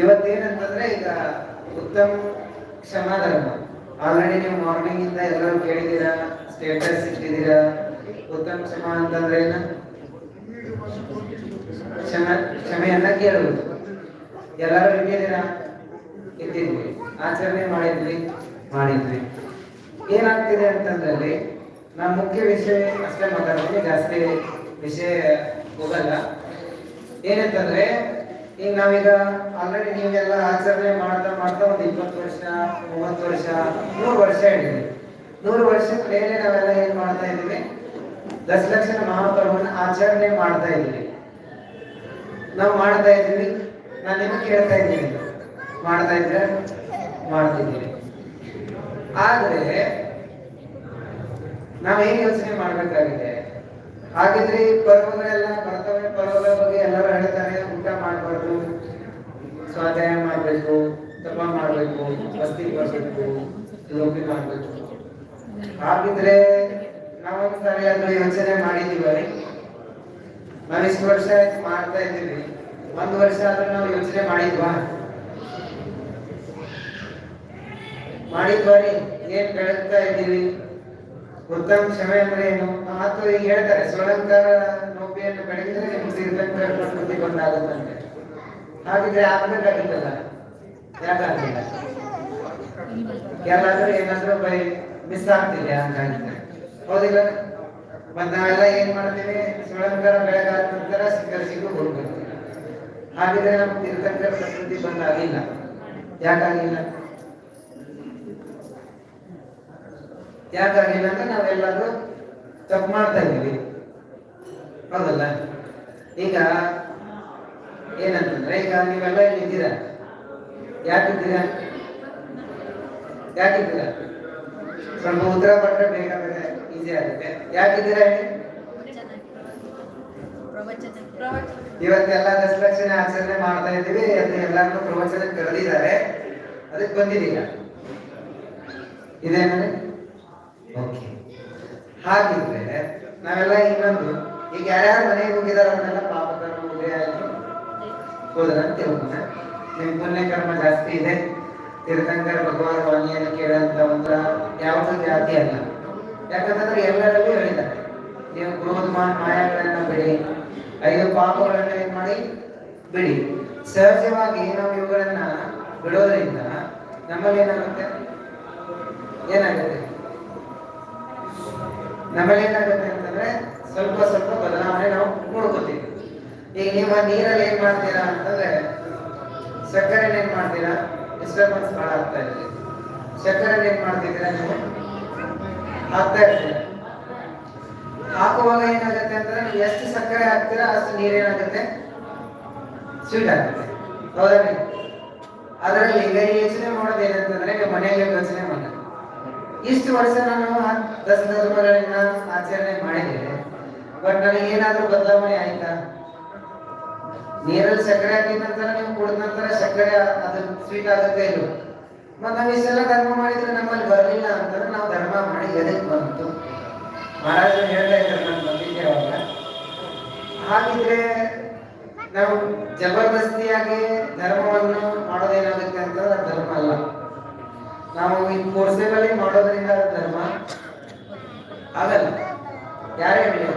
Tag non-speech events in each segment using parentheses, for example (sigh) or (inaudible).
ಇವತ್ತೇನಂತಂದ್ರೆ ಈಗ ಉತ್ತಮ ಕ್ಷಮಾಧರ್ಮ. ಆಲ್ರೆಡಿ ನೀವು ಮಾರ್ನಿಂಗ್ ಇಂದ ಎಲ್ಲರೂ ಕೇಳಿದ್ದೀರಾ ಸ್ಟೇಟಸ್ ಇಟ್ಟಿದ್ದೀರಾ? ಉತ್ತಮ ಕ್ಷಮ ಅಂತಂದ್ರೆ ಏನ? ಕ್ಷಮೆ, ಕ್ಷಮೆಯನ್ನ ಕೇಳುವುದು. ಎಲ್ಲರೂ ಇಟ್ಟಿದ್ದೀರಾ? ಇಟ್ಟಿದ್ವಿ. ಆಚರಣೆ ಮಾಡಿದ್ವಿ ಮಾಡಿದ್ವಿ. ಏನಾಗ್ತಿದೆ ಅಂತಂದ್ರೆ ನಮ್ಮ ಮುಖ್ಯ ವಿಷಯ ಅಷ್ಟೇ ಮಾತಾಡ್ತೀನಿ, ಜಾಸ್ತಿ ವಿಷಯ ಹೋಗಲ್ಲ. ಏನಂತಂದ್ರೆ ಈಗ ನಾವೀಗ ಆಲ್ರೆಡಿ ನೀವೆಲ್ಲ ಆಚರಣೆ ಮಾಡ್ತಾ ಮಾಡ್ತಾ ಒಂದು ಇಪ್ಪತ್ತು ವರ್ಷ, ಮೂವತ್ತು ವರ್ಷ, ನೂರು ವರ್ಷ ಹಿಡಿದ್ವಿ ನೂರು ವರ್ಷ ಮೇಲೆ ನಾವೆಲ್ಲ ಏನ್ ಮಾಡ್ತಾ ಇದ್ದೀವಿ? ದಶಲಕ್ಷಣ ಮಹಾಪರ್ವನ ಆಚರಣೆ ಮಾಡ್ತಾ ಇದೀವಿ ನಾವು ಮಾಡ್ತಾ ಇದ್ದೀವಿ. ನಾನು ನಿಮ್ಗೆ ಕೇಳ್ತಾ ಇದ್ದೀನಿ. ಮಾಡ್ತಾ ಇದ್ರೆ ಮಾಡ್ತಿದ್ದೀವಿ ಆದ್ರೆ ನಾವೇನ್ ಯೋಚನೆ ಮಾಡ್ಬೇಕಾಗಿದೆ? ಹಾಗಿದ್ರೆ ಪರ್ವಗಳೆಲ್ಲ ಬರ್ತವೆ, ಪರ್ವಗಳ ಬಗ್ಗೆ ಎಲ್ಲರೂ ಹೇಳ್ತಾರೆ ಊಟ ಮಾಡಬಾರ್ದು, ಸ್ವಾಧ್ಯಾಯ ಮಾಡಬೇಕು ತಪ ಮಾಡಬೇಕು ಬಸ್ತಿ ಬರಬೇಕು ಲೋಪಿ ಮಾಡಬೇಕು. ಹಾಗಿದ್ರೆ ನಾವೊಂದು ಸರಿಯಾದ ಯೋಚನೆ ಮಾಡಿದ್ದೀವಿ. ನಾವ್ ಇಷ್ಟು ವರ್ಷ ಮಾಡ್ತಾ ಇದ್ದೀವಿ. ಒಂದು ವರ್ಷ ಆದ್ರೆ ನಾವು ಯೋಚನೆ ಮಾಡಿದ್ವಾ? ಮಾಡಿದ್ವಾರಿ ಏನ್ ಬೆಳಗ್ತಾ ಇದ್ದೀವಿ ಉತ್ತಮ ಕ್ಷಮೆ ಅಂದ್ರೆ ಏನು? ಮಾತು ಹೇಳ್ತಾರೆ ಸೋಳಂಕಾರ ನೋಬಿಯನ್ನು ಬೆಳೆದರೆ ನಿಮ್ಗೆ ತೀರ್ಥಂಕರ ಪ್ರಕೃತಿ ಬಂದಾಗುತ್ತಂತೆ ಹಾಗಿದ್ರೆ ಆಗ್ಬೇಕಾಗಿತ್ತಲ್ಲ ಯಾಕಾಗಿಲ್ಲ ಎಲ್ಲಾದ್ರೂ ಏನಾದ್ರೂ ಬೈ ಮಿಸ್ ಆಗ್ತಿದೆ ಹಂಗಾಗಿದ್ರೆ ಹೌದಿಲ್ಲ? ಮತ್ ನಾವೆಲ್ಲ ಏನ್ ಮಾಡ್ತೀವಿ? ಶ್ರೀಲಂಕರ ಬೆಳಗಾದ ನಂತರ ಸಿಕ್ಕರ್ಸಿಗೂ ಹೋಗ್ಬೇಕು ಹಾಗಿದ್ರೆ ನಮ್ ತೀರ್ಥಂಕರ ಪ್ರಕೃತಿ ಬಂದಾಗಿಲ್ಲ. ಯಾಕಾಗಿಲ್ಲ ಯಾಕಾಗಿಲ್ಲ ಅಂದ್ರೆ ನಾವೆಲ್ಲರೂ ತಪ್ಪು ಮಾಡ್ತಾ ಇದೀವಿ ಹೌದಲ್ಲ? ಈಗ ಏನಂತಂದ್ರೆ, ಈಗ ನೀವೆಲ್ಲ ಇಲ್ಲಿ ಇದ್ದೀರಾ? ಯಾಕಿದ್ದೀರಾ ಯಾಕಿದ್ದೀರಾ ಸ್ವಲ್ಪ ಉತ್ತರ ಪಟ್ಟರೆ ಬೇಗ ಬೇಗ ಈಸಿ ಆಗುತ್ತೆ. ಯಾಕಿದ್ದೀರಾ ಇವತ್ತೆಲ್ಲ ದಶಲಕ್ಷಣ ಆಚರಣೆ ಮಾಡ್ತಾ ಇದ್ದೀವಿ. ಅದು ಎಲ್ಲಾರನ್ನೂ ಪ್ರವಚನಕ್ಕೆ ಕರೆದಿದ್ದಾರೆ. ಅದಕ್ಕೆ ಬಂದಿದ್ದೀರ ಇದೇನಂದ್ರೆ ಓಕೆ. ಹಾಗಿದ್ರೆ ನಾವೆಲ್ಲ ಇನ್ನೊಂದು ಈಗ ಯಾರ್ಯಾರು ಮನೆಗೆ ಹೋಗಿದಾರ ಅವನ್ನೆಲ್ಲ ಪಾಪಕರ್ಮ ಉದಯ ಆಯ್ತು ಹೋದ್ರ ಅಂತ ತಿಳ್ಕೊಂಡ ನಿಮ್ ಪುಣ್ಯ ಕರ್ಮ ಜಾಸ್ತಿ ಇದೆ. ತೀರ್ಥಂಕರ ಭಗವಾನ್ ವಾಣಿಯನ್ನು ಕೇಳಂತ ಒಂದು ಯಾವುದು ಜಾತಿ ಅಲ್ಲ. ಯಾಕಂತಂದ್ರೆ ಎಲ್ಲರಲ್ಲೂ ಹೇಳಿದ್ದಾರೆ. ನೀವು ಕ್ರೋಧ ಮಾಡಿ ಮಾಯಗಳನ್ನ ಬಿಡಿ. ಐದು ಪಾಪಗಳನ್ನ ಏನ್ ಮಾಡಿ? ಬಿಡಿ. ಸಹಜವಾಗಿ ನಾವು ಇವುಗಳನ್ನ ಬಿಡೋದ್ರಿಂದ ನಮ್ಮಲ್ಲಿ ಏನಾಗುತ್ತೆ? ಏನಾಗುತ್ತೆ ನಮ್ಮಲ್ಲಿ ಏನಾಗುತ್ತೆ ಅಂತಂದ್ರೆ ಸ್ವಲ್ಪ ಸ್ವಲ್ಪ ಬದಲಾವಣೆ ನಾವು ನೋಡ್ಕೋತೀವಿ. ಈಗ ನೀವು ನೀರಲ್ಲಿ ಏನ್ ಮಾಡ್ತೀರಾ ಅಂತಂದ್ರೆ ಸಕ್ಕರೆ ಏನ್ ಮಾಡ್ತೀರಾ? ಡಿಸ್ಟರ್ಬೆನ್ಸ್ ಭಾಳ ಆಗ್ತಾ ಇದೆ. ಸಕ್ಕರೆ ಏನ್ ಮಾಡ್ತಿದ್ದೀರಾ ನೀವು? ಹಾಕ್ತಾ ಇರ್ತೀರ ಹಾಕುವಾಗ ಏನಾಗುತ್ತೆ ಅಂತಂದ್ರೆ ನೀವು ಎಷ್ಟು ಸಕ್ಕರೆ ಹಾಕ್ತೀರಾ, ಅಷ್ಟು ನೀರೇನಾಗುತ್ತೆ ಸ್ವೀಟ್ ಆಗುತ್ತೆ. ಹೌದಾ ನೀವು? ಅದರಲ್ಲಿ ಈಗ ಯೋಚನೆ ಮಾಡೋದು ಏನಂತಂದ್ರೆ ನೀವು ಮನೆಯಲ್ಲಿ ಯೋಚನೆ ಮಾಡಿ. ಇಷ್ಟು ವರ್ಷ ನಾನು ದಸ ಧರ್ಮಗಳನ್ನ ಆಚರಣೆ ಮಾಡಿದೆ ಬಟ್ ಏನಾದ್ರೂ ಬದಲಾವಣೆ ಆಯ್ತಾ? ನೀರಲ್ಲಿ ಸಕ್ಕರೆ ಹಾಕಿದ ನಂತರ ನೀವು ಕುಡಿದ ನಂತರ ಸಕ್ಕರೆ ಅದು ಸ್ವೀಟ್ ಆಗುತ್ತೆ ಇಲ್ಲ ಮತ್ತೆ ನಾವು ಇಷ್ಟೆಲ್ಲ ಧರ್ಮ ಮಾಡಿದ್ರೆ ನಮ್ಮಲ್ಲಿ ಬರಲಿಲ್ಲ ಅಂತಂದ್ರೆ ನಾವು ಧರ್ಮ ಮಾಡಿ ಎದಕ್ಕೆ ಬಂತು? ಮಹಾರಾಜರು ಹೇಳ್ತಾ ಇದ್ದಾರೆ ನಾನು ಬಂದಿದ್ದೆ ಅವಾಗ. ಹಾಗಿದ್ರೆ ನಾವು ಜಬರ್ದಸ್ತಿಯಾಗಿ ಧರ್ಮವನ್ನು ಮಾಡೋದೇನಾಗುತ್ತೆ ಅಂತ ಧರ್ಮ ಅಲ್ಲ. ನಾವು ಈ ಕೋರ್ಸೆಗಳಲ್ಲಿ ಮಾಡೋದ್ರಿಂದ ಧರ್ಮ. ಆಗಲ್ಲ. ಯಾರೇ ಹೇಳಿ.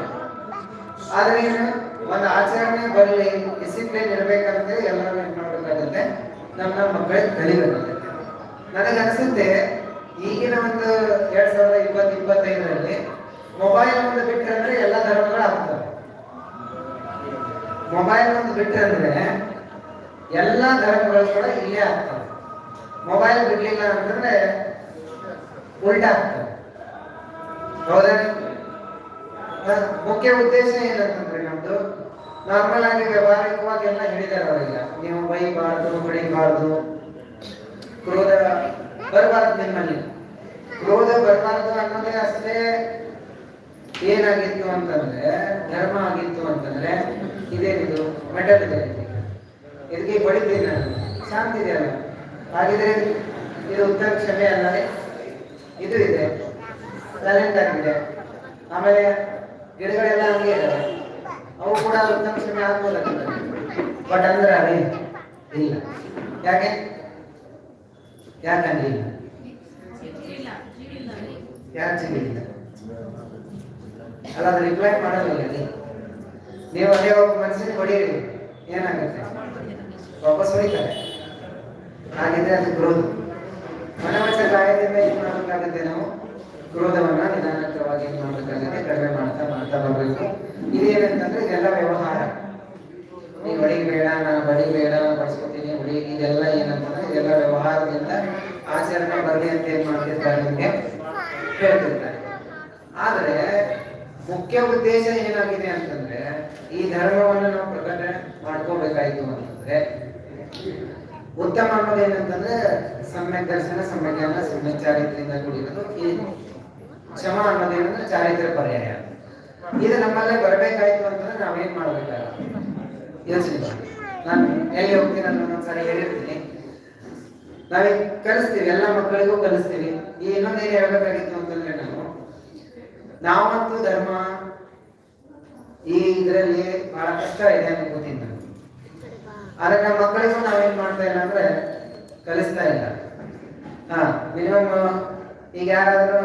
ಆದ್ರೆ ಏನು? ಒಂದು ಆಚರಣೆ ಬರಲಿ ಡಿಸಿಪ್ಲಿನ್ ಇರ್ಬೇಕಂತೇಳಿ ಎಲ್ಲರೂ ಏನ್ ಮಾಡ್ಬೇಕಾಗುತ್ತೆ? ನಮ್ಮ ಮಕ್ಕಳಿಗೆ ಕಲಿಬೇಕಾಗತ್ತೆ. ನನಗೆ ಅನಿಸುತ್ತೆ, ಈಗಿನ ಒಂದು ಎರಡ್ ಸಾವಿರದ ಇಪ್ಪತ್ತು, ಇಪ್ಪತ್ತೈದರಲ್ಲಿ ಮೊಬೈಲ್ ಒಂದು ಬಿಟ್ಟರೆ ಅಂದ್ರೆ ಎಲ್ಲ ಧರ್ಮಗಳು ಆಗ್ತವೆ. ಮೊಬೈಲ್ ಒಂದು ಬಿಟ್ಟರೆ ಅಂದ್ರೆ ಎಲ್ಲ ಧರ್ಮಗಳು ಕೂಡ ಇಲ್ಲೇ ಆಗ್ತವೆ. ಮೊಬೈಲ್ ಬಿಡ್ಲಿಲ್ಲ ಅಂತಂದ್ರೆ ಉಲ್ಟಾ ಆಗ್ತವೆ. ಹೌದಾ? ಮುಖ್ಯ ಉದ್ದೇಶ ಏನಂತಂದ್ರೆ ನಮ್ದು ನಾರ್ಮಲ್ ಆಗಿ ವ್ಯವಹಾರಿಕವಾಗಿ ಎಲ್ಲ ಹೇಳಿದಾರೆ ಅವರಿಗೆ ನೀವು ಬೈಬಾರ್ದು ಬಡಿಬಾರ್ದು ಕ್ರೋಧ ಬರಬಾರ್ದು ನಿಮ್ಮಲ್ಲಿ. ಕ್ರೋಧ ಬರಬಾರ್ದು ಅನ್ನೋದೇ ಅಷ್ಟೇ ಏನಾಗಿತ್ತು ಅಂತಂದ್ರೆ, ಧರ್ಮ ಆಗಿತ್ತು ಅಂತಂದ್ರೆ ಇದೇನಿದು ಮೆಟಲ್ ಇದೆ. ಇದಕ್ಕೆ ಬಡಿತೀನಿ ಶಾಂತಿ ಇದೆ ಅಲ್ಲ? ಹಾಗಿದ್ರೆ ಇದು ಉತ್ತರ ಕ್ಷಮೆ ಅಲ್ಲದೆ ಇದು ಇದೆ. ಸೈಲೆಂಟ್ ಆಗಿದೆ. ಆಮೇಲೆ ಗಿಡಗಳೆಲ್ಲ ಹಂಗೆ ಇದಾವೆ ಅವು ಕೂಡ ಉತ್ತಮ ಆಗ್ಬೋದಾಗ್ತದೆ ಬಟ್ ಅಂದ್ರೆ ಅದೇ ಇಲ್ಲ. ಯಾಕೆ? ಯಾಕಂದ್ರೆ ಯಾಕೆ ಅಲ್ಲ ಅದು ರಿಪ್ಲೈ ಮಾಡಲ್ಲ ನೀವು ಅದೇ ಒಬ್ಬ ಮನಸ್ಸಿಗೆ ಹೊಡೆಯಿರಿ ಏನಾಗುತ್ತೆ? ವಾಪಸ್ ಹೊಡಿತಾರೆ ಹಾಗಿದ್ರೆ ಅದು ಗ್ರೋತ್ ಮನವಚ ಗಾಯದಿಂದ ಏನ್ ಮಾಡ್ಬೇಕಾಗುತ್ತೆ ನಾವು? ಕ್ರೋಧವನ್ನ ನಿಧಾನಕವಾಗಿ ಮಾಡ್ಬೇಕಾಗುತ್ತೆ? ಕಡಿಮೆ ಮಾಡ್ತಾ ಮಾಡ್ತಾ ಬರ್ಬೇಕು. ಇದೇನಂತಂದ್ರೆ ಇದೆಲ್ಲ ವ್ಯವಹಾರ. ನೀ ಹೊಡಿಬೇಡ ನಾನು ಬಡಿಬೇಡ ಬಡಿಸ್ಕೊತೀನಿ, ಹೊಡಿ, ಇದೆಲ್ಲ ಏನಂತಂದ್ರೆ ಇದೆಲ್ಲ ವ್ಯವಹಾರದಿಂದ ಆಚರಣೆ ಬರಲಿ ಅಂತ ಏನ್ ಮಾಡ್ತಿರ್ತಾರೆ ನಿಮ್ಗೆ? ಹೇಳ್ತಿರ್ತಾರೆ. ಆದ್ರೆ ಮುಖ್ಯ ಉದ್ದೇಶ ಏನಾಗಿದೆ ಅಂತಂದ್ರೆ ಈ ಧರ್ಮವನ್ನು ನಾವು ಪ್ರಕಟಣೆ ಮಾಡ್ಕೋಬೇಕಾಯ್ತು ಅಂತಂದ್ರೆ ಉತ್ತಮ ಅನ್ನೋದೇನಂತಂದ್ರೆ ಸಮ್ಯಕ್ ದರ್ಶನ, ಸಮ್ಯಕ್ ಜ್ಞಾನ, ಸಮ್ಯಕ್ ಚಾರಿತ್ರ್ಯದಿಂದ ಕೂಡಿರೋದು ಈ ಕ್ಷಮ ಅನ್ನೋದೇನಂದ್ರೆ ಚಾರಿತ್ರ ಪರ್ಯಾಯ. ಇದು ನಮ್ಮಲ್ಲೇ ಬರಬೇಕಾಯ್ತು ಅಂತಂದ್ರೆ ನಾವೇನ್ ಮಾಡ್ಬೇಕಾಗ ಯೋಚನೆ ನಾನು ಎಲ್ಲಿ ಹೋಗ್ತೀನಿ ಅಂತ ಒಂದೊಂದ್ಸರಿ ಹೇಳಿರ್ತೀನಿ. ನಾವೇ ಕಲಿಸ್ತೀವಿ, ಎಲ್ಲ ಮಕ್ಕಳಿಗೂ ಕಲಿಸ್ತೀವಿ. ಈ ಇನ್ನೊಂದೇನು ಹೇಳ್ಬೇಕಾಗಿತ್ತು ಅಂತಂದ್ರೆ ನಾವು ನಾವಂತೂ ಧರ್ಮ ಈ ಇದರಲ್ಲಿ ಬಹಳ ಕಷ್ಟ ಇದೆ ಅನ್ಕೋತೀನಿ ನಾನು ಆದ್ರೆ ನಮ್ಮ ಮಕ್ಕಳಿಗೂ ನಾವೇನ್ ಮಾಡ್ತಾ ಇಲ್ಲ ಅಂದ್ರೆ ಕಲಿಸ್ತಾ ಇಲ್ಲ. ಹಾ, ಮಿನಿಮಮ್ ಈಗ ಯಾರಾದ್ರೂ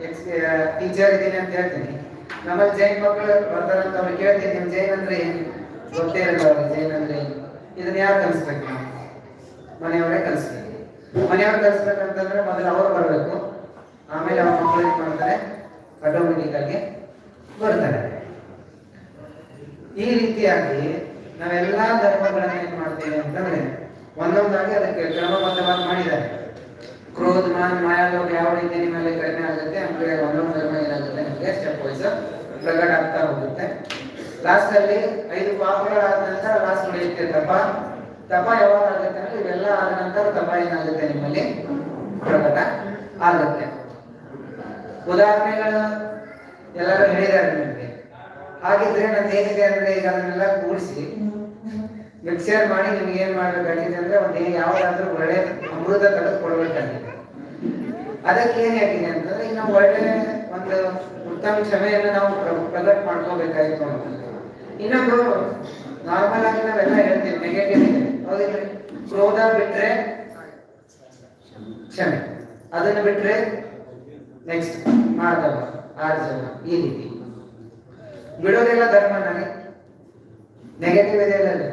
ಟೀಚರ್ ಇದ್ದೀನಿ ಅಂತ ಹೇಳ್ತೀನಿ. ನಮ್ಮಲ್ಲಿ ಜೈನ್ ಮಕ್ಕಳು ಬರ್ತಾರಂತ ಅವ್ರಿಗೆ ಕೇಳ್ತೀನಿ, ನಿಮ್ ಜೈನ್ ಅಂದ್ರೆ ಏನು? ಗೊತ್ತೇ ಇರಲ್ಲ ಜೈನ್ ಅಂದ್ರೆ ಇದನ್ನ ಯಾರು ಕಲಿಸ್ಬೇಕು ನಾವು? ಮನೆಯವರೇ ಕಲಿಸ್ಬೇಕು. ಮನೆಯವ್ರು ಕಲಿಸ್ಬೇಕಂತಂದ್ರೆ ಮೊದಲು ಅವರು ಬರಬೇಕು. ಆಮೇಲೆ ಅವ್ರ ಮಕ್ಕಳು ಏನ್ ಮಾಡ್ತಾರೆ? ಬರ್ತಾರೆ ಈ ರೀತಿಯಾಗಿ ನಾವೆಲ್ಲಾ ಧರ್ಮಗಳನ್ನ ಏನ್ ಮಾಡ್ತೇವೆ ಅಂತಂದ್ರೆ ಒಂದೊಂದಾಗಿ ಅದಕ್ಕೆ ಕ್ರಮಬದ್ಧವಾಗಿ ಮಾಡಿದ್ದಾರೆ. ಕ್ರೋಧ ಮಾನ ಮಾಯಾಲೋಕ ಯಾವ ರೀತಿ ನಿಮ್ಮಲ್ಲಿ ಕಡಿಮೆ ಆಗುತ್ತೆ ಆಮೇಲೆ ಒಂದೊಂದು ಧರ್ಮ ಏನಾಗುತ್ತೆ, ನಿಮಗೆ ಸ್ಟೆಪ್ ವೈಸ್ ಪ್ರಕಟ ಆಗ್ತಾ ಹೋಗುತ್ತೆ. ಲಾಸ್ಟ್ ಅಲ್ಲಿ ಐದು ಪಾಪಗಳಾದ ನಂತರ ಲಾಸ್ಟ್ ನಡೆಯುತ್ತೆ ತಪ. ತಪ ಯಾವಾಗ ಆಗುತ್ತೆ ಅಂದ್ರೆ, ಇವೆಲ್ಲ ಆದ ನಂತರ ತಪ ಏನಾಗುತ್ತೆ ನಿಮ್ಮಲ್ಲಿ? ಪ್ರಕಟ ಆಗುತ್ತೆ. ಉದಾಹರಣೆಗಳು ಎಲ್ಲರೂ ಹೇಳಿದ್ದಾರೆ ನಿಮಗೆ. ಹಾಗಿದ್ರೆ ನಂದು ಏನಿದೆ ಅಂದ್ರೆ ಈಗ ಅದನ್ನೆಲ್ಲ ಕೂಡಿಸಿ ಮಿಕ್ಸರ್ ಮಾಡಿ ನಿಮ್ಗೆ ಏನ್ ಮಾಡ್ಬೇಕಾಗಿದೆ ಅಂದ್ರೆ, ಒಂದೇ ಯಾವ್ದಾದ್ರೂ ಒಳ್ಳೆ ಅಮೃತ ತೆಗೆದು ಕೊಡ್ಬೇಕಾಗಿದೆ ಅದಕ್ಕೆ ಏನ್ ಆಗಿದೆ ಅಂತಂದ್ರೆ ನಾವು ಒಳ್ಳೆ ಒಂದು ಉತ್ತಮ ಕ್ಷಮೆಯನ್ನು ನಾವು ಪ್ರ- ಮಾಡ್ಕೋಬೇಕಾಯ್ತು ಅಂತ. ಇನ್ನೊಂದು ನಾರ್ಮಲ್ ಆಗಿ ನಾವೆಲ್ಲ ಹೇಳ್ತೀವಿ ನೆಗೆಟಿವ್ ಹೌದಿಲ್ರಿ ಕ್ರೋಧ ಬಿಟ್ರೆ ಕ್ಷಮೆ. ಅದನ್ನ ಬಿಟ್ರೆ ನೆಕ್ಸ್ಟ್ ಮಾಧವ ಆರ್ಜವ. ಈ ರೀತಿ. ಬಿಡೋದೆಲ್ಲ ಧರ್ಮ ನನಗೆ ನೆಗೆಟಿವ್ ಇದೆ ಅಲ್ಲ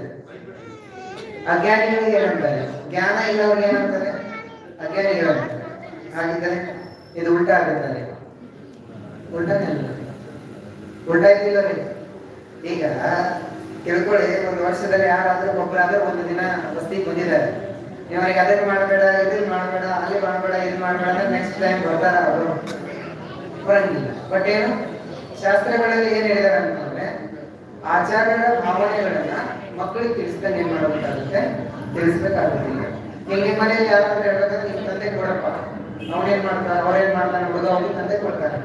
ಅಜ್ಞಾನಿಗಳಿಗೆ ಏನಂತಾರೆ? ಜ್ಞಾನ ಇಲ್ಲವ್ರಿಗೆ ಏನಂತಾರೆ? ಅಜ್ಞಾನಿಗಳು ಹಾಗಿದ್ದರೆ ಇದು ಉಲ್ಟಾ ಆಗುತ್ತದೆ ಉಲ್ಟಾನೇ ಉಲ್ಟಾ ಇದ್ದಿಲ್ಲ ರೀ ಈಗ ತಿಳ್ಕೊಳ್ಳಿ, ಒಂದು ವರ್ಷದಲ್ಲಿ ಯಾರಾದ್ರೂ ಒಬ್ಬರಾದ್ರೂ ಒಂದು ದಿನ ವಸ್ತಿಗೆ ಬಂದಿದ್ದಾರೆ. ನೀವು ಅವರಿಗೆ ಅದನ್ನ ಮಾಡಬೇಡ, ಇದನ್ನ ಮಾಡಬೇಡ, ಅಲ್ಲಿ ಮಾಡಬೇಡ ಇದು ಮಾಡಬೇಡ ನೆಕ್ಸ್ಟ್ ಟೈಮ್ ಬರ್ತಾರ ಅವರು? ಬರಂಗಿಲ್ಲ. ಬಟ್ ಏನು? ಶಾಸ್ತ್ರಗಳಲ್ಲಿ ಏನ್ ಹೇಳಿದಾರೆ ಅಂತಂದ್ರೆ ಆಚಾರ್ಯರ ಭಾವನೆಗಳನ್ನ ಮಕ್ಕಳಿಗೆ ತಿಳಿಸ್ದಂಗೆ ಏನ್ ಮಾಡಬೇಕಾಗುತ್ತೆ ತಿಳಿಸ್ಬೇಕಾಗುತ್ತೆ ಈಗ ನಿಮ್ಮ ಮನೆಯಲ್ಲಿ ಯಾರಾದ್ರೂ ಹೇಳ್ಬೇಕಂದ್ರೆ ನಿಮ್ ತಂದೆ ಕೊಡಪ್ಪ ಅವನೇನ್ ಮಾಡ್ತಾನೆ ಅವ್ರೇನ್ ಮಾಡ್ತಾನೆ ಹುಡುಗ ಅವನಿಗೆ ತಂದೆ ಕೊಡ್ತಾರೆ.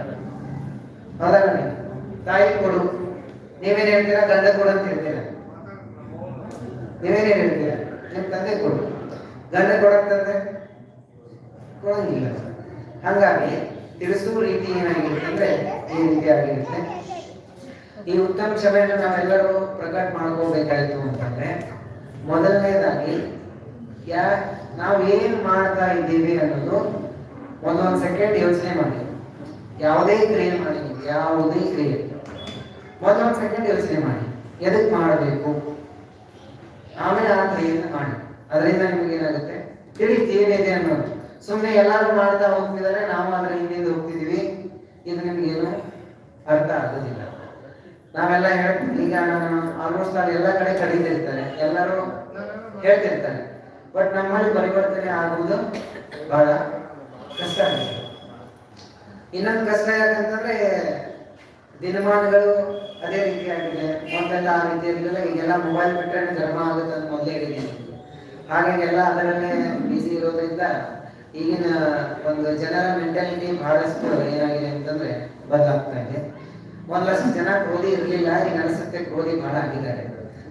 ಹೌದಾ ತಾಯಿ ಕೊಡು. ನೀವೇನ್ ಹೇಳ್ತೀರಾ? ಗಂಡ ಕೊಡು ಅಂತ ಹೇಳ್ತೀರಾ? ನೀವೇನೇನ್ ಹೇಳ್ತೀರಾ? ನಿಮ್ ತಂದೆ ಕೊಡು. ಗಂಡ ಕೊಡಂತಂದ್ರೆ ಕೊಡಂಗಿಲ್ಲ. ಹಂಗಾಗಿ ತಿಳಿಸುವ ರೀತಿ ಏನಾಗಿರುತ್ತೆ ಅಂದ್ರೆ ಈ ರೀತಿ ಆಗಿರುತ್ತೆ. ಈ ಉತ್ತಮ ಸಭೆಯನ್ನು ನಾವೆಲ್ಲರೂ ಪ್ರಕಟ ಮಾಡ್ಕೋಬೇಕಾಯ್ತು ಅಂತಂದ್ರೆ, ಮೊದಲನೇದಾಗಿ, ಯಾ ನಾವು ಏನ್ ಮಾಡ್ತಾ ಇದ್ದೀವಿ ಅನ್ನೋದು ಒಂದೊಂದು ಸೆಕೆಂಡ್ ಯೋಚನೆ ಮಾಡಿ. ಯಾವುದೇ ಕ್ರಿಯೆ ಮಾಡಿ ನೀವು, ಯಾವುದೇ ಕ್ರಿಯೆ. ಒಂದೊಂದು ಸೆಕೆಂಡ್ ಯೋಚನೆ ಮಾಡಿ. ಎದಕ್ ಮಾಡಬೇಕು? ಆಮೇಲೆ ಆ ಕ್ರಿಯೆಯನ್ನು ಮಾಡಿ. ಅದರಿಂದ ನಿಮಗೆ ಏನಾಗುತ್ತೆ? ತಿಳಿತು ಏನಿದೆ ಅನ್ನೋದು. ಸುಮ್ಮನೆ ಎಲ್ಲರೂ ಮಾಡ್ತಾ ಹೋಗ್ತಿದ್ದಾರೆ ನಾವು ಅದ್ರ ಹಿಂದಿಂದ ಹೋಗ್ತಿದೀವಿ ಇದು ನಿಮ್ಗೇನು ಅರ್ಥ ಆಗೋದಿಲ್ಲ. ನಾವೆಲ್ಲ ಹೇಳ್ತೀವಿ ಈಗ ಆಲ್ಮೋಸ್ಟ್ ನಾನು ಎಲ್ಲ ಕಡೆ ಕಡಿತಿರ್ತಾರೆ ಎಲ್ಲರೂ ಹೇಳ್ತಿರ್ತಾರೆ. ಬಟ್ ನಮ್ಮಲ್ಲಿ ಪರಿವರ್ತನೆ ಆಗುವುದು ಬಹಳ ಕಷ್ಟ ಆಗಿದೆ. ಇನ್ನೊಂದು ಕಷ್ಟ ಯಾಕಂತಂದ್ರೆ ದಿನಮಾನಗಳು ಅದೇ ರೀತಿ ಆಗಿದೆ ಮೊದಲೆಲ್ಲ ಆ ರೀತಿ ಇರಲಿಲ್ಲ ಈಗೆಲ್ಲ ಮೊಬೈಲ್ ಬಿಟ್ಟರೆ ಧರ್ಮ ಆಗುತ್ತೆ ಅಂತ ಮೊದಲೇ ಹೇಳಿದ್ದೀನಿ. ಹಾಗಾಗಿ ಎಲ್ಲ ಅದರಲ್ಲೇ ಬಿಸಿ ಇರೋದ್ರಿಂದ ಈಗಿನ ಒಂದು ಜನರ ಮೆಂಟಾಲಿಟಿ ಬಹಳಷ್ಟು ಏನಾಗಿದೆ ಅಂತಂದ್ರೆ ಬದಲಾಗ್ತಾ ಇದೆ. ಲಕ್ಷ ಜನ ಕ್ರೋಧಿ ಇರಲಿಲ್ಲ, ಈಗ ಅನಿಸುತ್ತೆ ಕ್ರೋಧಿ ಬಹಳ ಆಗಿದ್ದಾರೆ.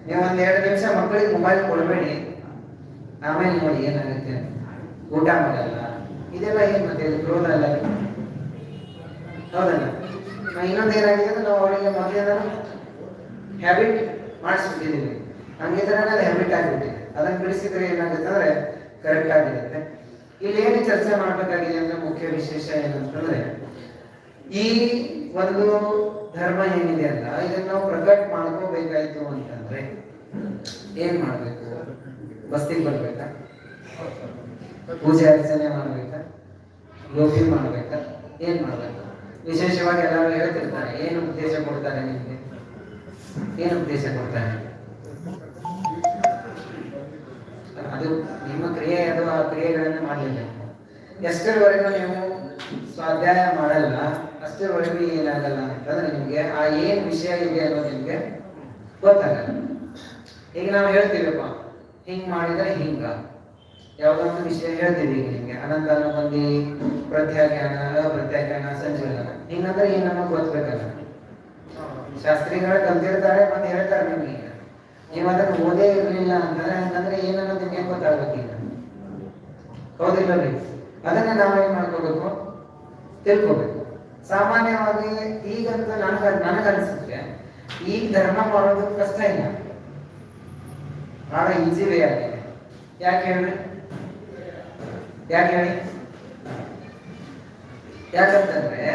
ನೀವು ಒಂದ್ ಎರಡು ನಿಮಿಷ ಮಕ್ಕಳಿಗೆ ಮೊಬೈಲ್ ಕೊಡಬೇಡಿ. ಆಮೇಲೆ ನೋಡಿ ಏನಾಗುತ್ತೆ. ಊಟ ಮಾಡಲ್ಲ. ಇದೆಲ್ಲ ಏನ್ ಮತ್ತೆ ಅಲ್ಲ ಹೌದಲ್ಲ? ಇನ್ನೊಂದು ಏನಾಗಿದೆ ಅಂದ್ರೆ ನಾವು ಅವರಿಗೆ ಮೊದಲೇ ಹ್ಯಾಬಿಟ್ ಮಾಡಿಸ್ಬಿಟ್ಟಿದ್ದೀವಿ ಹಂಗಿದ್ರೆ ಅದು ಹ್ಯಾಬಿಟ್ ಆಗಿಬಿಟ್ಟಿದೆ. ಅದನ್ನು ಬಿಡಿಸಿದ್ರೆ ಏನಾಗುತ್ತೆ ಅಂದ್ರೆ ಕರೆಕ್ಟ್ ಆಗಿರುತ್ತೆ ಇಲ್ಲಿ ಏನು ಚರ್ಚೆ ಮಾಡಬೇಕಾಗಿದೆ ಅಂದ್ರೆ ಮುಖ್ಯ ವಿಶೇಷ ಏನಂತಂದ್ರೆ ಈ ಒಂದು ಧರ್ಮ ಏನಿದೆ ಅಲ್ಲ, ಇದನ್ನ ನಾವು ಪ್ರಕಟ್ ಮಾಡ್ಕೋಬೇಕಾಯ್ತು ಅಂತಂದ್ರೆ ಏನ್ ಮಾಡ್ಬೇಕು? ಬಸ್ತಿಗೆ ಬರ್ಬೇಕಾ? ಪೂಜೆ ಅರ್ಚನೆ ಮಾಡ್ಬೇಕಾ. ಲೋಪಿ ಮಾಡ್ಬೇಕಾ? ಏನ್ ಮಾಡ್ಬೇಕು? ವಿಶೇಷವಾಗಿ ಎಲ್ಲರೂ ಹೇಳ್ತಿರ್ತಾರೆ, ಏನು ಉದ್ದೇಶ ಕೊಡ್ತಾರೆ ನಿಮ್ಗೆ? ಏನು ಉದ್ದೇಶ ಕೊಡ್ತಾರೆ? ಅದು ನಿಮ್ಮ ಕ್ರಿಯೆ ಅಥವಾ ಆ ಕ್ರಿಯೆಗಳನ್ನ ಮಾಡಲಿಲ್ಲ. ಎಷ್ಟರವರೆಗೂ ನೀವು ಸ್ವಾಧ್ಯಾಯ ಮಾಡಲ್ಲ, ಅಷ್ಟರವರೆಗೂ ಏನಾಗಲ್ಲ ಅಂತಂದ್ರೆ ನಿಮಗೆ ಆ ಏನ್ ವಿಷಯ ಇದೆ ಅನ್ನೋದು ನಿಮ್ಗೆ ಗೊತ್ತಾಗಲ್ಲ. ಈಗ ನಾವು ಹೇಳ್ತೀವಪ್ಪ, ಹಿಂಗ್ ಮಾಡಿದ್ರೆ ಹಿಂಗ. ಯಾವುದೋ ಒಂದು ವಿಷಯ ಹೇಳ್ತೀವಿ ಈಗ ನಿಮಗೆ ಅನಂತ ಅನುಬಂಧಿ ಪ್ರತ್ಯಾಖ್ಯಾನ ಅಪ್ರತ್ಯಾಖ್ಯಾನ ಸಂಚಲನ. ಹಿಂಗಂದ್ರೆ ಏನನ್ನ ನಮಗೆ ಗೊತ್ತಬೇಕಲ್ಲ ಕಲ್ತಿರ್ತಾರೆ ಮತ್ತೆ ಹೇಳ್ತಾರೆ ನಿಮ್ಗೆ ಈಗ. ನೀವು ಓದೇ ಇರಲಿಲ್ಲ ಅಂತಂದ್ರೆ ಅಂತಂದ್ರೆ ಏನನ್ನೋದು ನಿಮ್ಗೆ ಗೊತ್ತಾಗ್ಬೇಕೀಗ ಹೌದಿಲ್ಲ ರೀ? ಅದನ್ನ ನಾವೇನ್ ಮಾಡ್ಕೋಬೇಕು? ತಿಳ್ಕೋಬೇಕು. ಸಾಮಾನ್ಯವಾಗಿ ಈಗಂತೂ ನನಗ, ನನಗನ್ಸುತ್ತೆ ಈಗ ಧರ್ಮ ಮಾಡೋದು ಕಷ್ಟ ಇಲ್ಲ. ಬಹಳ ಈಸಿ ವೇ ಆಗಿದೆ. ಯಾಕೆ ಹೇಳ್ರಿ ಯಾಕೆ ಹೇಳಿ? ಯಾಕಂತಂದ್ರೆ,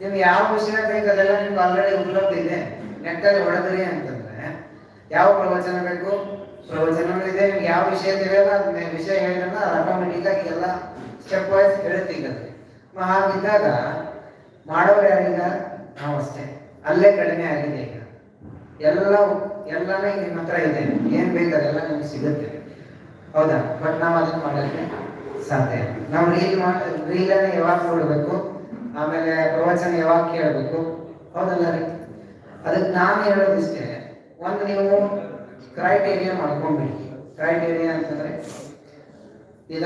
ನೀವು ಯಾವ ವಿಷಯ ಬೇಕು ಅದೆಲ್ಲ ನಿಮ್ಗೆ ಆಲ್ರೆಡಿ ಉಪಲಬ್ಧ ಇದೆ. ನೆಟ್ಟಲ್ಲಿ ಹೊಡೆದ್ರಿ ಅಂತಂದ್ರೆ, ಯಾವ ಪ್ರವಚನ ಬೇಕು? ಪ್ರವಚನಗಳಿದೆ, ನಿಮ್ಗೆ ಯಾವ ವಿಷಯ ತಿಳಿಯಲ್ಲ ವಿಷಯ ಹೇಳಿದ್ರೆ ಆಟೋಮೆಟಿಕ್ ಆಗಿ ಎಲ್ಲ ಸ್ಟೆಪ್ ವೈಸ್ ಹೇಳ್ತೀಗತ್ತೆ ಹಾಗಿದ್ದಾಗ ಮಾಡೋರು ಯಾರೀಗ? ನಾವು ಅಷ್ಟೇ. ಅಲ್ಲೇ ಕಡಿಮೆ ಆಗಿದೆ ಈಗ. ಎಲ್ಲ ಎಲ್ಲನೇ ನಿಮ್ಮ ಹತ್ರ ಇದೆ. ಏನ್ ಬೇಕು ಅದೆಲ್ಲ ನಿಮ್ಗೆ ಸಿಗುತ್ತೆ. ಹೌದಾ? ಬಟ್ ನಾವು ಅದನ್ನ ಮಾಡಕ್ಕೆ ಸಾಧ್ಯ. ನಾವು ರೀಲ್ ರೀಲನ್ನ ಯಾವಾಗ ನೋಡಬೇಕು ಆಮೇಲೆ ಪ್ರವಚನ ಯಾವಾಗ ಕೇಳಬೇಕು? ಹೌದಲ್ಲ ರೀ? ಅದಕ್ಕೆ ನಾನು ಹೇಳೋದಿಷ್ಟೇ ಒಂದು ನೀವು ಕ್ರೈಟೇರಿಯಾ ಮಾಡ್ಕೊಂಡ್ಬಿಡಿ. ಕ್ರೈಟೇರಿಯಾ ಅಂತಂದ್ರೆ, ಇಲ್ಲ,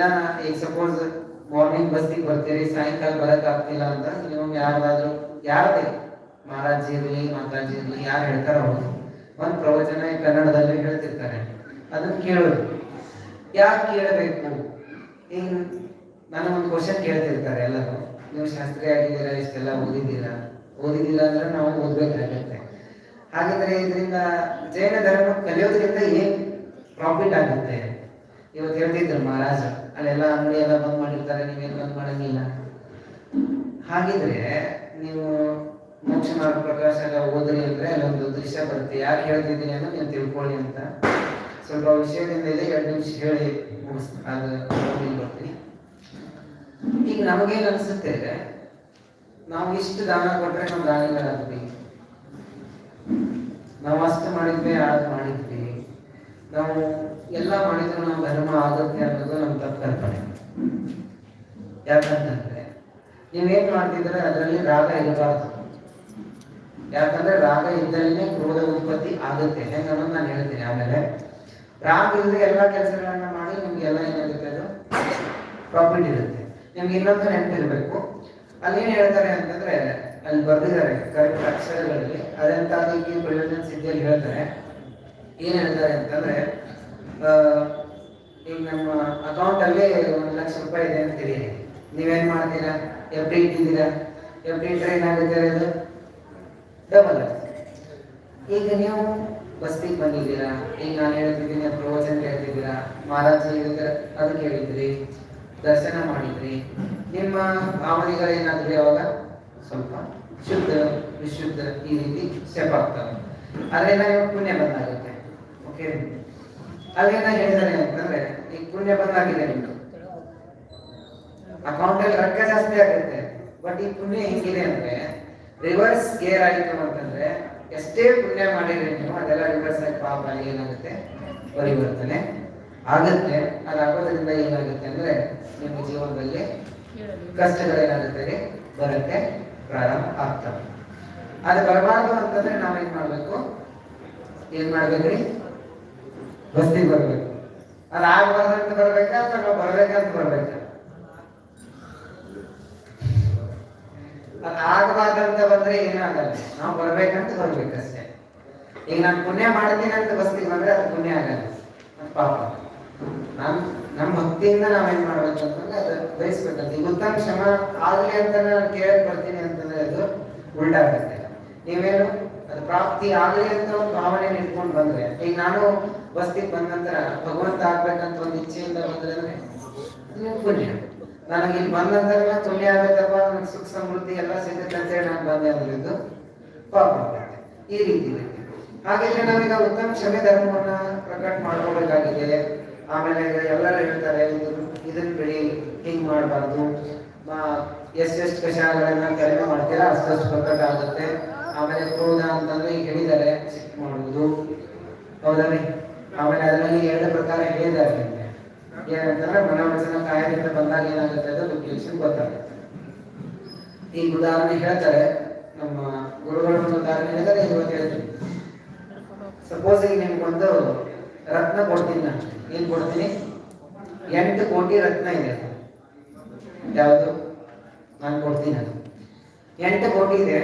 ಈಗ ಸಪೋಸ್ ಮಾರ್ನಿಂಗ್ ಬಸ್ಸಿಗೆ ಬರ್ತೀರಿ, ಸಾಯಂಕಾಲ ಬರಕ್ ಆಗ್ತಿಲ್ಲ ಅಂತ ನೀವು ಯಾರಾದ್ರೂ ಯಾರದೇ ಮಹಾರಾಜ್ ಇರ್ಲಿ, ಮಾತಾಜಿ ಇರ್ಲಿ, ಯಾರು ಹೇಳ್ತಾರ ಅವರು. ಒಂದು ಪ್ರವಚನ ಕನ್ನಡದಲ್ಲಿ ಹೇಳ್ತಿರ್ತಾರೆ. ಅದನ್ನ ಕೇಳೋದು. ಯಾಕೆ ಕೇಳಬೇಕು? ನಾನು ಒಂದು ಕ್ವಶನ್ ಕೇಳ್ತಿರ್ತಾರೆ ಎಲ್ಲರೂ. ನೀವು ಶಾಸ್ತ್ರಿ ಆಗಿದ್ದೀರಾ, ಇಷ್ಟೆಲ್ಲ ಓದಿದ್ದೀರಾ? ಓದಿದ್ದೀರಾ ಅಂದ್ರೆ ನಾವು ಓದ್ಬೇಕಾಗತ್ತೆ. ಹಾಗಿದ್ರೆ ಇದರಿಂದ ಜೈನ ಧರ್ಮ ಕಲಿಯೋದ್ರಿಂದ ಏನ್ ಪ್ರಾಫಿಟ್ ಆಗುತ್ತೆ? ಇವತ್ತು ಹೇಳ್ತಿದ್ರು ಮಹಾರಾಜ, ಅಲ್ಲೆಲ್ಲ ಅಂಗಡಿ ಎಲ್ಲ ಬಂದ್ ಮಾಡಿರ್ತಾರೆ, ನೀವೇನು ಬಂದ್ ಮಾಡಂಗಿಲ್ಲ. ಹಾಗಿದ್ರೆ ನೀವು ಮೋಕ್ಷ ಮಾರ್ಗ ಪ್ರಕಾಶ ಎಲ್ಲ ಓದ್ರಿ ಅಂದ್ರೆ ಅಲ್ಲೊಂದು ದೃಶ್ಯ ಬರುತ್ತೆ. ಯಾಕೆ ಹೇಳ್ತಿದ್ದೀನಿ ಅನ್ನೋ ನೀವು ತಿಳ್ಕೊಳ್ಳಿ ಅಂತ. ಸ್ವಲ್ಪ ವಿಷಯದಿಂದ ಮೇಲೆ ಎರಡು ನಿಮಿಷ ಹೇಳಿ ಬರ್ತೀನಿ ಈಗ ಅನಿಸುತ್ತೆ ಅನ್ಸುತ್ತೆ ನಾವು ಇಷ್ಟು ದಾನ ಕೊಟ್ರೆ ನಾವು ದಾನಿಗಳಾಗ್ತೀವಿ ನಾವು ಅಷ್ಟು ಮಾಡಿದ್ವಿ ಆದ್ ಮಾಡಿದ್ವಿ. ನಾವು ಎಲ್ಲ ಮಾಡಿದ್ರು ನಾವು ಧರ್ಮ ಆಗುತ್ತೆ ಅನ್ನೋದು ನಮ್ಮ ತಪ್ಪು ಕಲ್ಪನೆ ಯಾಕಂತಂದ್ರೆ ನೀವೇನ್ ಮಾಡ್ತಿದ್ರೆ ಅದರಲ್ಲಿ ರಾಗ ಇರಬಾರ್ದು. ಯಾಕಂದ್ರೆ ರಾಗ ಇದ್ದಲ್ಲೇ ಕ್ರೋಧ ಉತ್ಪತ್ತಿ ಆಗುತ್ತೆ. ಹೆಂಗ ನಾನು ಹೇಳ್ತೀನಿ. ಆಮೇಲೆ ರಾಗ ಇಲ್ಲದೆ ಎಲ್ಲ ಕೆಲಸಗಳನ್ನ ಮಾಡಿ ನಿಮ್ಗೆ ಎಲ್ಲ ಏನಾಗುತ್ತೆ ಅದು? ಪ್ರಾಫಿಟ್ ಇರುತ್ತೆ. ನಿಮ್ಗೆ ಇನ್ನೊಂದು ನೆನಪಿರ್ಬೇಕು ಅಲ್ಲೇನ್ ಹೇಳ್ತಾರೆ ಅಂತಂದ್ರೆ, ಅಲ್ಲಿ ಬರ್ದಿದ್ದಾರೆ ಕರೆಕ್ಟ್ ಅಕ್ಷರಗಳಲ್ಲಿ. ಅದೆಂತಾಗಿ ಪ್ರಯೋಜನ ಸಿದ್ಧಿಯಲ್ಲಿ ಹೇಳ್ತಾರೆ. ಏನ್ ಹೇಳ್ತಾರೆ ಅಂತಂದ್ರೆ ಈಗ ನಮ್ಮ ಅಕೌಂಟ್ ಅಲ್ಲಿ ಒಂದ್ ಲಕ್ಷ ರೂಪಾಯಿ ಇದೆ ಅಂತ ತಿಳಿಯಿರಿ ನೀವೇನ್ ಮಾಡ್ತೀರಾ? ಎಫ್ ಡಿ ಇಟ್ಟಿದ್ದೀರಾ? ಎಫ್ ಡಿ ಇಟ್ಟರೆ ಏನಾಗುತ್ತೆ ಅದು? ಡಬಲ್ ಈಗ ನೀವು ಬಸ್ತಿಗೆ ಬಂದಿದ್ದೀರಾ? ಈಗ ನಾನು ಹೇಳ್ತಿದ್ದೀನಿ ಪ್ರವಚನ ಕೇಳ್ತಿದ್ದೀರಾ? ಮಹಾರಾಜ ಹೇಳಿದ್ರೆ ಅದು ಕೇಳಿದ್ರಿ ದರ್ಶನ ಮಾಡಿದ್ರಿ. ನಿಮ್ಮ ಭಾವನೆಗಳೇನಾದ್ರಿ ಅವಾಗ? ಸ್ವಲ್ಪ ಶುದ್ಧ, ವಿಶುದ್ಧ ಈ ರೀತಿ ಸ್ಟೆಪ್ ಆಗ್ತವೆ. ಅದರಿಂದ ಇವಾಗ ಪುಣ್ಯ ಬಂದಾಗುತ್ತೆ. ಓಕೆ ಅದೇನ ಹೇಳ್ತಾರೆ ಅಂತಂದ್ರೆ ಈಗ ಪುಣ್ಯ ಬಂದಾಗಿದೆ ನಿಮ್ದು. ಅಕೌಂಟ್ ಅಲ್ಲಿ ರೊಕ್ಕ ಜಾಸ್ತಿ ಆಗುತ್ತೆ. ಬಟ್ ಈ ಪುಣ್ಯ ಹೆಂಗಿದೆ ಅಂದ್ರೆ ರಿವರ್ಸ್ ಗೇರ್ ಆಯಿತು ಅಂತಂದ್ರೆ ಎಷ್ಟೇ ಪುಣ್ಯ ಮಾಡಿದ್ರೆ ನೀವು ಅದೆಲ್ಲ ರಿವರ್ಸ್ ಆಗಿ ಪಾಪ ಏನಾಗುತ್ತೆ? ಪರಿವರ್ತನೆ ಆಗುತ್ತೆ. ಅದಾಗೋದ್ರಿಂದ ಏನಾಗುತ್ತೆ ಅಂದ್ರೆ ನಿಮ್ಮ ಜೀವನದಲ್ಲಿ ಕಷ್ಟಗಳೇನಾಗುತ್ತೆ ಬರುತ್ತೆ, ಪ್ರಾರಂಭ ಆಗ್ತವೆ ಅದು ಬರಬಾರ್ದು ಅಂತಂದ್ರೆ ನಾವೇನ್ ಮಾಡ್ಬೇಕು? ಏನ್ ಮಾಡ್ಬೇಕ್ರಿ ಬಸ್ತಿಗೆ ಬರ್ಬೇಕು. ಅದು ಅಂತ ಬರ್ಬೇಕಾ ಅಥವಾ ನಾವು ಬರ್ಬೇಕಂತ ಬರ್ಬೇಕಾ? ಅದು ಆಗಬಾರ್ದಂತ ಬಂದ್ರೆ ಏನಾಗಲ್ಲ ನಾವು ಬರ್ಬೇಕಂತ ಬರ್ಬೇಕಷ್ಟೇ. ಈಗ ನಾನು ಪುಣ್ಯ ಮಾಡ್ತೀನಿ ಅಂತ ಬಸ್ತಿಗೆ ಬಂದ್ರೆ ಅದು ಪುಣ್ಯ ಆಗಲ್ಲ. ಪಾಪ. ನಮ್ ನಮ್ಮ ಭಕ್ತಿಯಿಂದ ನಾವೇನ್ ಮಾಡ್ಬೇಕು ಅಂತಂದ್ರೆ ಅದು ಬಯಸ್ಬೇಕಂತ. ಈಗ ಉತ್ತಮ ಶ್ರಮ ಆಗ್ಲಿ ಅಂತ ನಾನು ಕೇಳಕ್ ಬರ್ತೀನಿ ಅಂತಂದ್ರೆ ಅದು ಉಲ್ಟಾ ಆಗುತ್ತೆ ನೀವೇನು, ಅದು ಪ್ರಾಪ್ತಿ ಆಗ್ಲಿ ಅಂತ ಒಂದು ಭಾವನೆ ಇಟ್ಕೊಂಡು ಬಂದ್ರೆ, ಈಗ ನಾನು ಬಸ್ತಿಗೆ ಬಂದ ನಂತರ ಭಗವಂತ ಆಗ್ಬೇಕಂತ ಒಂದು ಇಚ್ಛೆಯಿಂದ ಬಂದ್ರೆ ಅಂದ್ರೆ ಪುಣ್ಯ. ನನಗೆ ಇಲ್ಲಿ ಬಂದ ನಂತರ ಆಗುತ್ತಪ್ಪ, ನನಗೆ ಸುಖ ಸಮೃದ್ಧಿ ಎಲ್ಲ ಸಿಗುತ್ತೆ ಅಂತ ಹೇಳಿ ನಾನು ಬಂದೆ ಅಂದ್ರಿದ್ದು ಪಾಪ ಈ ರೀತಿ ಹಾಗೆಲ್ಲ ನಾವೀಗ ಉತ್ತಮ ಕ್ಷಮೆ ಧರ್ಮವನ್ನ ಪ್ರಕಟ ಮಾಡ್ಕೋಬೇಕಾಗಿದೆ ಆಮೇಲೆ ಎಲ್ಲರೂ ಹೇಳ್ತಾರೆ ಇದನ್ನು ಇದನ್ನ ಬಿಡಿ, ಹಿಂಗ್ ಮಾಡಬಾರ್ದು. ಎಷ್ಟೆಷ್ಟು ಕಷಾಯಗಳನ್ನ ಕಡಿಮೆ ಮಾಡ್ತೀರಾ, ಅಷ್ಟಷ್ಟು ಪ್ರಕಟ ಆಗುತ್ತೆ. ಆಮೇಲೆ ಕ್ರೋಧ ಅಂತಂದ್ರೆ ಈಗ ಹೇಳಿದ್ದಾರೆ ಮಾಡುವುದು. ಹೌದಾ ಆಮೇಲೆ ಅದರಲ್ಲಿ ಎರಡು ಪ್ರಕಾರ ಹೇಳಿದ್ದಾರೆ. ಏನಂತಂದ್ರೆ ಮನೋವಚನ ಕಾಯದಿಂದ ಬಂದಾಗ ಏನಾಗುತ್ತೆ ಅದು ಡಿಪ್ಲೇಷನ್ ಗೊತ್ತಾಗುತ್ತೆ. ಈಗ ಉದಾಹರಣೆ ಹೇಳ್ತಾರೆ, ನಮ್ಮ ಗುರುಗಳು ಉದಾಹರಣೆ ಹೇಳಿದರೆ ಇವತ್ತು ಸಪೋಸ್ ಈಗ ನಿಮ್ಗೊಂದು ರತ್ನ ಕೊಡ್ತೀನಿ ನಾನು. ಏನ್ ಕೊಡ್ತೀನಿ? ಎಂಟು ಕೋಟಿ ರತ್ನ ಇದೆ. ಯಾವುದು? ನಾನು ಕೊಡ್ತೀನಿ ಅದು. ಎಂಟು ಕೋಟಿ ಇದೆ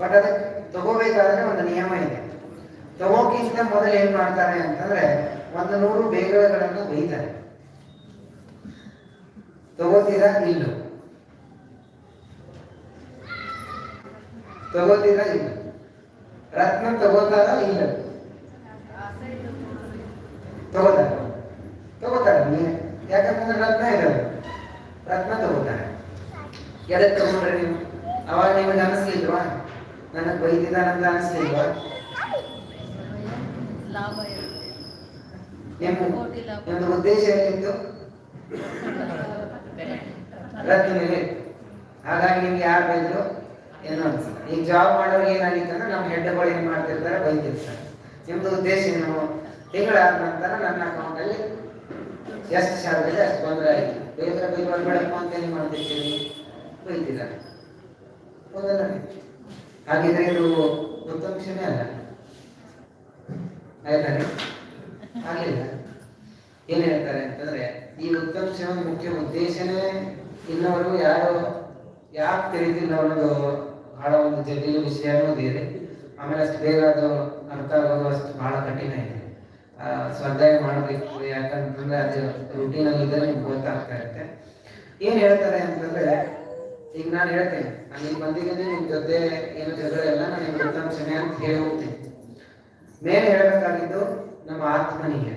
ಬಟ್ ಅದಕ್ಕೆ ತಗೋಬೇಕಾದ್ರೆ ಒಂದು ನಿಯಮ ಇದೆ. ತಗೋಕ್ಕಿಂತ ಮೊದಲು ಏನ್ ಮಾಡ್ತಾರೆ ಅಂತಂದ್ರೆ, ಒಂದು ನೂರು ಬೇಗಗಳನ್ನು ಬೈತಾರೆ ತಗೋತೀರಾ ಇಲ್ಲ? ತಗೋತೀರಾ ಇಲ್ಲ? ರತ್ನ ತಗೋತಾರ ಇಲ್ಲ? ತಗೋತಾರ? ತಗೋತಾರ ಯಾಕಂತಂದ್ರೆ ರತ್ನ ಇರೋದು ರತ್ನ ತಗೋತಾರೆ? ಎದಕ್ಕೆ ತಗೊಂಡ್ರೆ ನೀವು? ಅವಾಗ ನಿಮಗೆ ಅನಿಸ್ಲಿಲ್ವಾ? ನನಗೆ ಬೈದಿದ್ದಾನಂತ ಅನಿಸ್ಲಿಲ್ವಾ? ನಿಮ್ಮ ನಿಮ್ದು ಉದ್ದೇಶ ಏನಿತ್ತು? (laughs) ರತ್ನ ಮೇಲೆ. ಹಾಗಾಗಿ ನಿಮ್ಗೆ ಯಾರು ಬೈದ್ರು ಏನೋ ಈಗ ಜಾಬ್ ಮಾಡೋರಿಗೆ ಏನಾಗಿತ್ತು ಅಂದ್ರೆ ನಮ್ಮ ಹೆಡ್ಗಳು ಏನು ಮಾಡ್ತಿರ್ತಾರೆ, ಬೈತಿರ್ತಾರೆ. ನಿಮ್ದು ಉದ್ದೇಶ ಏನು? ತಿಂಗಳಾದ ನಂತರ ನನ್ನ ಅಕೌಂಟಲ್ಲಿ ಎಷ್ಟು ಶಾಲೆ ಅಷ್ಟು ತೊಂದರೆ ಆಯಿತು. ಬೇರೆ ಬೈ ಬರ್ಬೇಡಪ್ಪ ಅಂತ ಏನು ಮಾಡ್ತಿರ್ತೀನಿ ಬೈತಿದ್ದಾರೆ. ಹಾಗಿದ್ರೆ ಇದು ಉತ್ತಮ ಕ್ಷಮೆ ಅಲ್ಲ. ಆಯ್ತಾ? ಏನು ಏನ್ ಹೇಳ್ತಾರೆ ಅಂತಂದ್ರೆ ಈ ಉತ್ತಮ ಕ್ಷೇಮ ಮುಖ್ಯ ಉದ್ದೇಶನೇ ಇನ್ನವರು ಯಾರು ಯಾಕೆ ತಿಳಿದಿಲ್ಲ ಅನ್ನೋದು ಬಹಳ ಒಂದು ಜಟಿಲ ವಿಷಯ ಇದೆ ಆಮೇಲೆ ಅಷ್ಟು ಬೇಗ ಅದು ಅರ್ಥ ಆಗೋದು ಅಷ್ಟು ಬಹಳ ಕಠಿಣ ಇದೆ. ಸ್ವಾಧ್ಯಾಯ ಮಾಡಬೇಕು, ಯಾಕಂತಂದ್ರೆ ಅದು ರೂಟೀನ್ ಅಲ್ಲಿ ಇದ್ರೆ ನಿಮ್ಗೆ ಗೊತ್ತಾಗ್ತಾ ಇರುತ್ತೆ. ಏನ್ ಹೇಳ್ತಾರೆ ಅಂತಂದ್ರೆ, ಈಗ ನಾನು ಹೇಳ್ತೇನೆ, ನಾನು ಈಗ ಬಂದಿದ್ದೀನಿ, ನಿಮ್ ಜೊತೆ ಏನು ಜಗಳ ಎಲ್ಲ ನಾನು ಸಮಯ ಅಂತ ಹೇಳಿ ಹೋಗ್ತೀನಿ ಮೇಲೆ ಹೇಳಬೇಕಾಗಿದ್ದು ನಮ್ಮ ಆತ್ಮನಿಗೆ.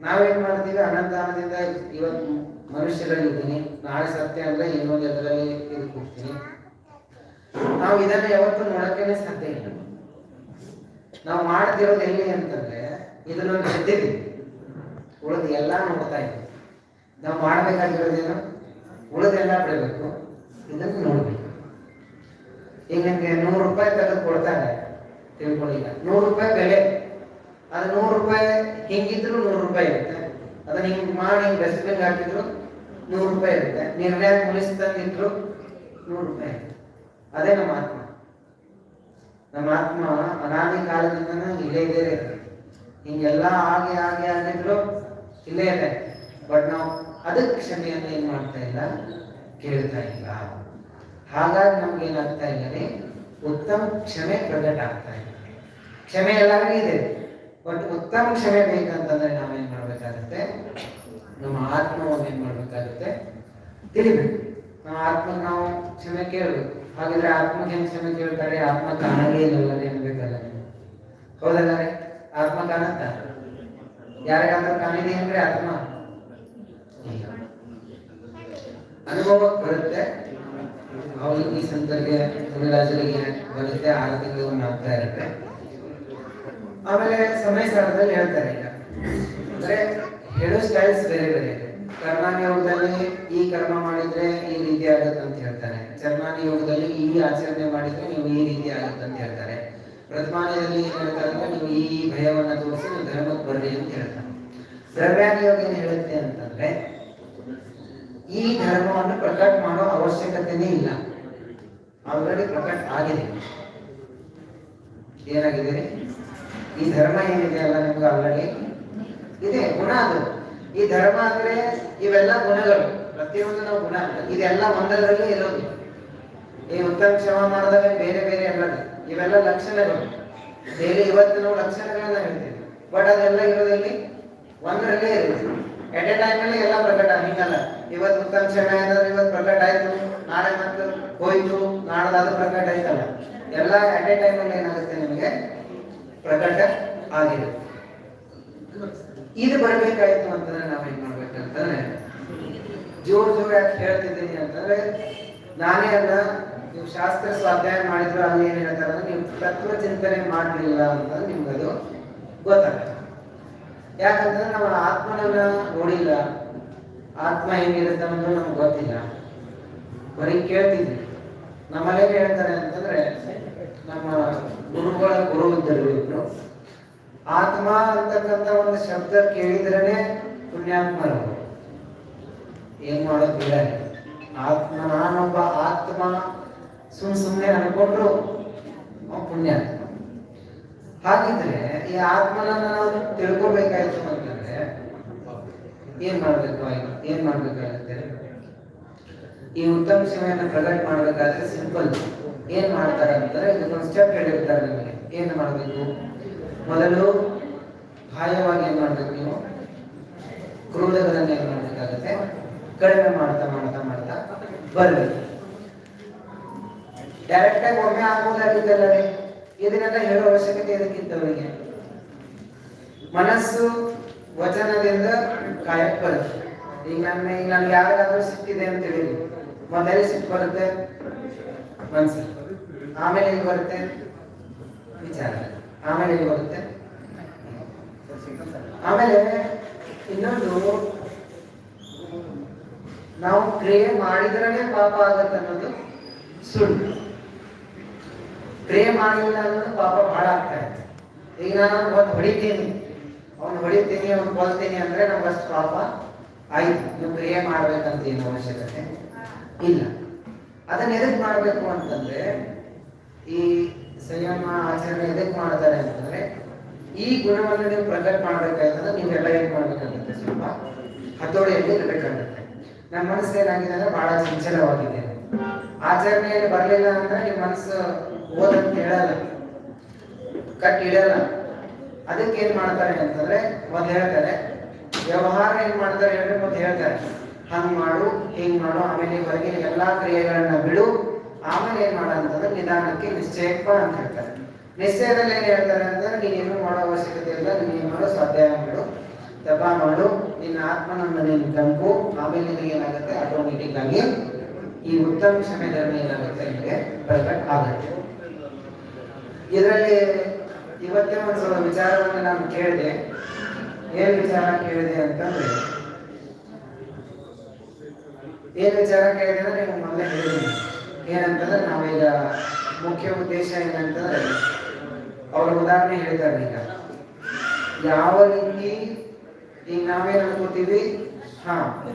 ನಾವೇನ್ ಮಾಡ್ತೀವಿ? ಅನಂತಾನದಿಂದ ಇವತ್ತು ಮನುಷ್ಯರಲ್ಲಿದ್ದೀನಿ. ನಾಳೆ ಸತ್ಯ ಅಂದ್ರೆ ಇನ್ನೊಂದು ಎದರಲ್ಲಿ ಇದು ಕೊಡ್ತೀನಿ ನಾವು ಇದನ್ನ ಯಾವತ್ತೂ ನೋಡಕ್ಕೇನೆ ಸಾಧ್ಯ ಇಲ್ಲ. ನಾವು ಮಾಡ್ತಿರೋದು ಎಲ್ಲಿ ಅಂತಂದ್ರೆ ಇದನ್ನೊಂದು ಗೆದ್ದಿದ್ದೀವಿ ಉಳಿದು ಎಲ್ಲ ನೋಡ್ತಾ ಇದ್ದೀವಿ. ನಾವು ಮಾಡ್ಬೇಕಾಗಿರೋದೇನು? ಉಳಿದೆಲ್ಲ ಬಿಡಬೇಕು. ಇದನ್ನು ನೋಡ್ಬೇಕು. ಈಗ ನನಗೆ ನೂರು ರೂಪಾಯಿ ತೆಗೆದು ಕೊಡ್ತಾರೆ ತಿಳ್ಕೊಂಡಿಲ್ಲ. ನೂರು ರೂಪಾಯಿ ಬೆಲೆ. ಅದು ನೂರು ರೂಪಾಯಿ ಹಿಂಗಿದ್ರು ನೂರು ರೂಪಾಯಿ ಇರುತ್ತೆ. ಅದನ್ನ ಹಿಂಗ್ ಮಾಡಿ ಹಿಂಗ್ ಡಸ್ಟ್ಬಿನ್ ಹಾಕಿದ್ರು ನೂರು ರೂಪಾಯಿ ಇರುತ್ತೆ. ನಿರ್ಣಯ ಮುನಿಸಿ ತಂದಿದ್ರು ನೂರು ರೂಪಾಯಿ ಅದೇ ನಮ್ಮ ಆತ್ಮ. ನಮ್ಮ ಆತ್ಮ ಅನಾದಿ ಕಾಲದಿಂದ ಇಲ್ಲೇ ಇದೆ ಇರುತ್ತೆ. ಹಿಂಗೆಲ್ಲ ಆಗಿ ಆಗಿ ಆಗಿದ್ರು ಇಲ್ಲೇ ಇದೆ. ಬಟ್ ನಾವು ಅದಕ್ಕೆ ಕ್ಷಮೆಯನ್ನು ಏನ್ ಮಾಡ್ತಾ ಇಲ್ಲ? ಕೇಳ್ತಾ ಇಲ್ಲ. ಹಾಗಾಗಿ ನಮ್ಗೆ ಏನಾಗ್ತಾ ಇಲ್ಲ ಉತ್ತಮ ಕ್ಷಮೆ ಪ್ರಕಟ ಆಗ್ತಾ ಇಲ್ಲ ಕ್ಷಮೆ ಎಲ್ಲರಿಗೂ ಇದೆ. ಬಟ್ ಉತ್ತಮ ಕ್ಷಮೆ ಬೇಕಂತಂದ್ರೆ ನಾವೇನ್ ಮಾಡ್ಬೇಕಾಗುತ್ತೆ? ನಮ್ಮ ಆತ್ಮವನ್ನು ಏನ್ ಮಾಡ್ಬೇಕಾಗುತ್ತೆ? ತಿಳಿಬೇಕು. ನಮ್ಮ ಆತ್ಮ ನಾವು ಕ್ಷಮೆ ಕೇಳ್ಬೇಕು. ಹಾಗಿದ್ರೆ ಆತ್ಮಕ್ಕೆ ಏನ್ ಕ್ಷಮೆ ಕೇಳ್ತಾರೆ? ಆತ್ಮ ಕಾಣಲೇ ಇಲ್ಲ ಅನ್ಬೇಕಲ್ಲ ನೀವು? ಹೌದಲ್ಲ ಆತ್ಮ ಕಾಣತ್ತ ಯಾರಿಗಾದ್ರೂ ಕಾಣಿದೆ ಅಂದ್ರೆ ಆತ್ಮ. ಅನುಭವ ಬರುತ್ತೆ. ಅವ್ರು ಈ ಸಂದರ್ಭ ಬರುತ್ತೆ. ಆರು ತಿಂಗಳು ಆಗ್ತಾ ಇರುತ್ತೆ. ಆಮೇಲೆ ಸಮಯ ಸಾಲದಲ್ಲಿ ಹೇಳ್ತಾರೆ ಈಗ. ಅಂದ್ರೆ ಹೇಳೋ ಸ್ಟೈಲ್ಸ್ ಬೇರೆ ಬೇರೆ ಕರ್ಮಾನಿ ಯೋಗದಲ್ಲಿ ಈ ಕರ್ಮ ಮಾಡಿದ್ರೆ ಈ ರೀತಿ ಆಗುತ್ತೆ ಅಂತ ಹೇಳ್ತಾರೆ. ಚರ್ಮಾನಿಯೋಗದಲ್ಲಿ ಈ ಆಚರಣೆ ಮಾಡಿದ್ರೆ ನೀವು ಈ ರೀತಿ ಆಗುತ್ತೆ ಅಂತ ಹೇಳ್ತಾರೆ. ಪ್ರಥಮಾನದಲ್ಲಿ ಏನ್ ಹೇಳ್ತಾರೆ ನೀವು ಈ ಭಯವನ್ನ ತೋರಿಸಿ ನೀವು ಧರ್ಮಕ್ಕೆ ಬರ್ರಿ ಅಂತ ಹೇಳ್ತಾರೆ. ದ್ರವ್ಯಾನಿಯೋಗ ಏನ್ ಹೇಳುತ್ತೆ ಅಂತಂದ್ರೆ ಈ ಧರ್ಮವನ್ನು ಪ್ರಕಟ ಮಾಡೋ ಅವಶ್ಯಕತೆನೇ ಇಲ್ಲ. ಆಲ್ರೆಡಿ ಪ್ರಕಟ ಆಗಿದೆ. ಏನಾಗಿದೆ? ರೀ? ಈ ಧರ್ಮ ಏನಿದೆ ಅಲ್ಲ ನಿಮ್ಗೆ ಆಲ್ರೆಡಿ ಇದೆ, ಗುಣ ಅದು. ಈ ಧರ್ಮ ಅಂದ್ರೆ ಇವೆಲ್ಲ ಗುಣಗಳು. ಪ್ರತಿಯೊಂದು ನಾವು ಗುಣ ಇದೆಲ್ಲ ಒಂದರಲ್ಲಿ ಇರೋದು. ಈ ಉತ್ತಮ ಕ್ಷಮ ಮಾಡಿದಾಗ ಬೇರೆ ಬೇರೆ ಅಲ್ಲ ಇವೆಲ್ಲ ಲಕ್ಷಣಗಳು. ಬೇರೆ ಇವತ್ತು ನಾವು ಲಕ್ಷಣಗಳನ್ನ ಹೇಳ್ತೀವಿ. ಬಟ್ ಅದೆಲ್ಲ ಇರೋದಲ್ಲಿ ಒಂದರಲ್ಲೇ ಇರುತ್ತೆ. ಎಟ್ ಎ ಅಲ್ಲಿ ಎಲ್ಲ ಪ್ರಕಟ, ಹಿಂಗಲ್ಲ. ಇವತ್ತು ಕ್ಷಮ ಏನಾದ್ರೆ ಇವತ್ತು ಪ್ರಕಟ ಆಯ್ತು. ನಾಳೆ ಮತ್ತೆ ಹೋಯ್ತು. ನಾಡ್ದಾದ ಪ್ರಕಟ ಆಯ್ತಲ್ಲ. ಎಲ್ಲ ಅಟ್ ಎ ಟೈಮ್ ಅಲ್ಲಿ ಏನಾಗುತ್ತೆ ನಿಮಗೆ? ಪ್ರಕಟ ಆಗಿದೆ. ಇದು ಬರ್ಬೇಕಾಯ್ತು ಅಂತಂದ್ರೆ ನಾವೇನ್ ಮಾಡ್ಬೇಕಂತಂದ್ರೆ, ಜೋರ್ ಜೋರ್ ಯಾಕೆ ಹೇಳ್ತಿದ್ದೀನಿ ಅಂತಂದ್ರೆ, ನಾನೇ ಅಲ್ಲ ನೀವು ಶಾಸ್ತ್ರ ಸ್ವಾಧ್ಯಾಯ ಮಾಡಿದ್ರು ಅಲ್ಲಿ ಏನ್ ಹೇಳ್ತಾರೆ ನೀವು ತತ್ವ ಚಿಂತನೆ ಮಾಡಲಿಲ್ಲ ಅಂತ ನಿಮ್ಗದು ಗೊತ್ತಾಗ ಯಾಕಂದ್ರೆ ನಾವು ಆತ್ಮನನ್ನ ನೋಡಿಲ್ಲ. ಆತ್ಮ ಹೆಂಗಿರುತ್ತೆ ಅನ್ನೋದು ನಮ್ಗೆ ಗೊತ್ತಿಲ್ಲ. ಬರೀ ಕೇಳ್ತಿದ್ವಿ. ನಮ್ಮಲ್ಲೇ ಹೇಳ್ತಾರೆ ಅಂತಂದ್ರೆ ನಮ್ಮ ಗುರುಗಳ ಗುರು ಇದ್ದರು ಆತ್ಮ ಅಂತಕ್ಕಂಥ ಒಂದು ಶಬ್ದ ಕೇಳಿದ್ರೇನೆ ಪುಣ್ಯಾತ್ಮರು. ಏನ್ ಮಾಡೋದಿಲ್ಲ ಆತ್ಮ, ನಾನೊಬ್ಬ ಆತ್ಮ ಸುಮ್ ಸುಮ್ನೆ ಅನ್ಕೊಂಡ್ರು ಪುಣ್ಯಾತ್ಮ. ಹಾಗಿದ್ರೆ ಈ ಆತ್ಮನನ್ನ ನಾವು ತಿಳ್ಕೊಬೇಕಾಯ್ತು ಏನ್ ಮಾಡ್ಬೇಕು ಏನ್ ಮಾಡ್ಬೇಕಾಗುತ್ತೆ? ಈ ಉತ್ತಮ ಸೇವೆಯನ್ನು ಪ್ರಕಟ ಮಾಡ್ಬೇಕಾದ್ರೆ ಸಿಂಪಲ್ ಏನ್ ಮಾಡ್ತಾರೆ ಅಂತಂದ್ರೆ ಒಂದು ಸ್ಟೆಪ್ ಹೇಳಿರ್ತಾರೆ ನಿಮಗೆ. ಏನ್ ಮಾಡ್ಬೇಕು? ಮೊದಲು ಬಾಹ್ಯವಾಗಿ ಏನ್ ಮಾಡ್ಬೇಕು ನೀವು? ಕ್ರೋಧಗಳನ್ನು ಏನ್ ಮಾಡ್ಬೇಕಾಗತ್ತೆ? ಕಡಿಮೆ ಮಾಡ್ತಾ ಮಾಡ್ತಾ ಮಾಡ್ತಾ ಬರ್ಬೇಕು. ಡೈರೆಕ್ಟ್ ಆಗಿ ಒಮ್ಮೆ ಆಗ್ಬೋದಾಗಿದ್ದಲ್ಲವೇ ಇದನ್ನೆಲ್ಲ ಹೇಳೋ ಅವಶ್ಯಕತೆ ಇದಕ್ಕಿತ್ತು ಅವರಿಗೆ? ಮನಸ್ಸು ವಚನದಿಂದ ಕಾಯಕ್ ಬರುತ್ತೆ. ಈಗ ನನ್ನ, ಈಗ ನನ್ಗೆ ಯಾರಿಗಾದ್ರೂ ಸಿಕ್ಕಿದೆ ಅಂತ ಹೇಳಿ ಮೊದಲೇ ಸಿಟ್ಟು ಬರುತ್ತೆ ಮನ್ಸು ಆಮೇಲೆ ಇಲ್ಲಿ ಬರುತ್ತೆ? ವಿಚಾರ. ಆಮೇಲೆ ಇಲ್ಲಿ ಬರುತ್ತೆ? ಆಮೇಲೆ ಇನ್ನೊಂದು, ನಾವು ಕ್ರಿಯೆ ಮಾಡಿದ್ರೇ ಪಾಪ ಆಗತ್ತೆ ಅನ್ನೋದು ಸುಳ್ಳು. ಕ್ರಿಯೆ ಮಾಡಿಲ್ಲ ಅನ್ನೋದು ಪಾಪ ಬಹಳ ಆಗ್ತಾ ಇತ್ತು ಈಗ ನಾನು ಒಂದು ಹೊಡಿತೀನಿ. ಅವ್ನು ಹೊಡಿತೀನಿ, ಅವ್ನು ಕೊಲ್ತೀನಿ ಅಂದ್ರೆ ನಮ್ಗೆ ಅಷ್ಟು ಪಾಪ ಆಯ್ತು. ನೀವು ಕ್ರಿಯೆ ಮಾಡ್ಬೇಕಂತ ಏನು ಅವಶ್ಯಕತೆ? ಇಲ್ಲ. ಅದನ್ನ ಎದಕ್ ಮಾಡ್ಬೇಕು ಅಂತಂದ್ರೆ, ಈ ಸಂಯಮ ಆಚರಣೆ ಎದಕ್ ಮಾಡ್ತಾರೆ ಅಂತಂದ್ರೆ, ಈ ಗುಣವನ್ನು ನೀವು ಪ್ರಕಟ ಮಾಡ್ಬೇಕಾಯ್ತಂದ್ರೆ ನೀವೆಲ್ಲ ಏನ್ ಮಾಡ್ಬೇಕಾಗುತ್ತೆ ಸ್ವಲ್ಪ ಹತೋಡಿಯಲ್ಲಿ ಇರಬೇಕಾಗುತ್ತೆ. ನಮ್ಮ ಮನಸ್ಸು ಏನಾಗಿದೆ ಅಂದ್ರೆ ಬಹಳ ಚಂಚಲವಾಗಿದೆ. ಆಚರಣೆಯಲ್ಲಿ ಬರಲಿಲ್ಲ ಅಂದ್ರೆ ನಿಮ್ಮ ಮನಸ್ಸು ಓದಂತ ಹೇಳಲ್ಲ ಕಟ್ಟಿಡಲ್ಲ ಅದಕ್ಕೆ ಏನ್ ಮಾಡ್ತಾರೆ ಅಂತಂದ್ರೆ ಮೊದ್ಲು ಹೇಳ್ತಾರೆ, ವ್ಯವಹಾರ ಏನ್ ಮಾಡ್ತಾರೆ ಹೇಳಿದ್ರೆ ಮೊದ್ಲು ಹೇಳ್ತಾರೆ. ಹಂಗ್ ಮಾಡು, ಹಿಂಗ್ ಮಾಡು, ಆಮೇಲೆ ಹೊರಗಿನ ಎಲ್ಲಾ ಕ್ರಿಯೆಗಳನ್ನ ಬಿಡು. ಆಮೇಲೆ ಏನ್ ಮಾಡ ಅಂತಂದ್ರೆ ನಿಧಾನಕ್ಕೆ ನಿಶ್ಚಯಪ್ಪ ಅಂತ ಹೇಳ್ತಾರೆ. ನಿಶ್ಚಯದಲ್ಲಿ ಏನ್ ಹೇಳ್ತಾರೆ ಅಂತಂದ್ರೆ ನೀನೇನು ಮಾಡೋ ಅವಶ್ಯಕತೆ ಇಲ್ಲ, ನೀನು ಮಾಡೋ ಸ್ವಾಧ್ಯಾಯ ಮಾಡು ಜಪ ಮಾಡು, ನಿನ್ನ ಆತ್ಮನನ್ನ ನೀನು ತಂಪು ಆಮೇಲೆ ನಿನಗೆ ಏನಾಗುತ್ತೆ? ಆಟೋಮೆಟಿಕ್ ಆಗಿ ಈ ಉತ್ತಮ ಸಮಯದಲ್ಲಿ ಏನಾಗುತ್ತೆ ನಿಮಗೆ ಪ್ರಕಟ ಆಗುತ್ತೆ. ಇದರಲ್ಲಿ ಇವತ್ತೇ ಒಂದು ಸ್ವಲ್ಪ ವಿಚಾರವನ್ನು ನಾನು ಕೇಳಿದೆ. ಏನ್ ವಿಚಾರ ಕೇಳಿದೆ ಅಂತಂದ್ರೆ, ಏನ್ ವಿಚಾರ ಕೇಳಿದೆ ಅಂದ್ರೆ ನಿಮ್ಗೆ ಮೊದಲೇ ಹೇಳಿದ್ದೀನಿ ಏನಂತಂದ್ರೆ ನಾವೀಗ ಮುಖ್ಯ ಉದ್ದೇಶ ಏನಂತಂದ್ರೆ, ಅವ್ರ ಉದಾಹರಣೆ ಹೇಳ್ತಾರೆ ಈಗ. ಯಾವ ರೀತಿ ಈಗ ನಾವೇನ್ ಅನ್ಕೋತೀವಿ? ಹಾ.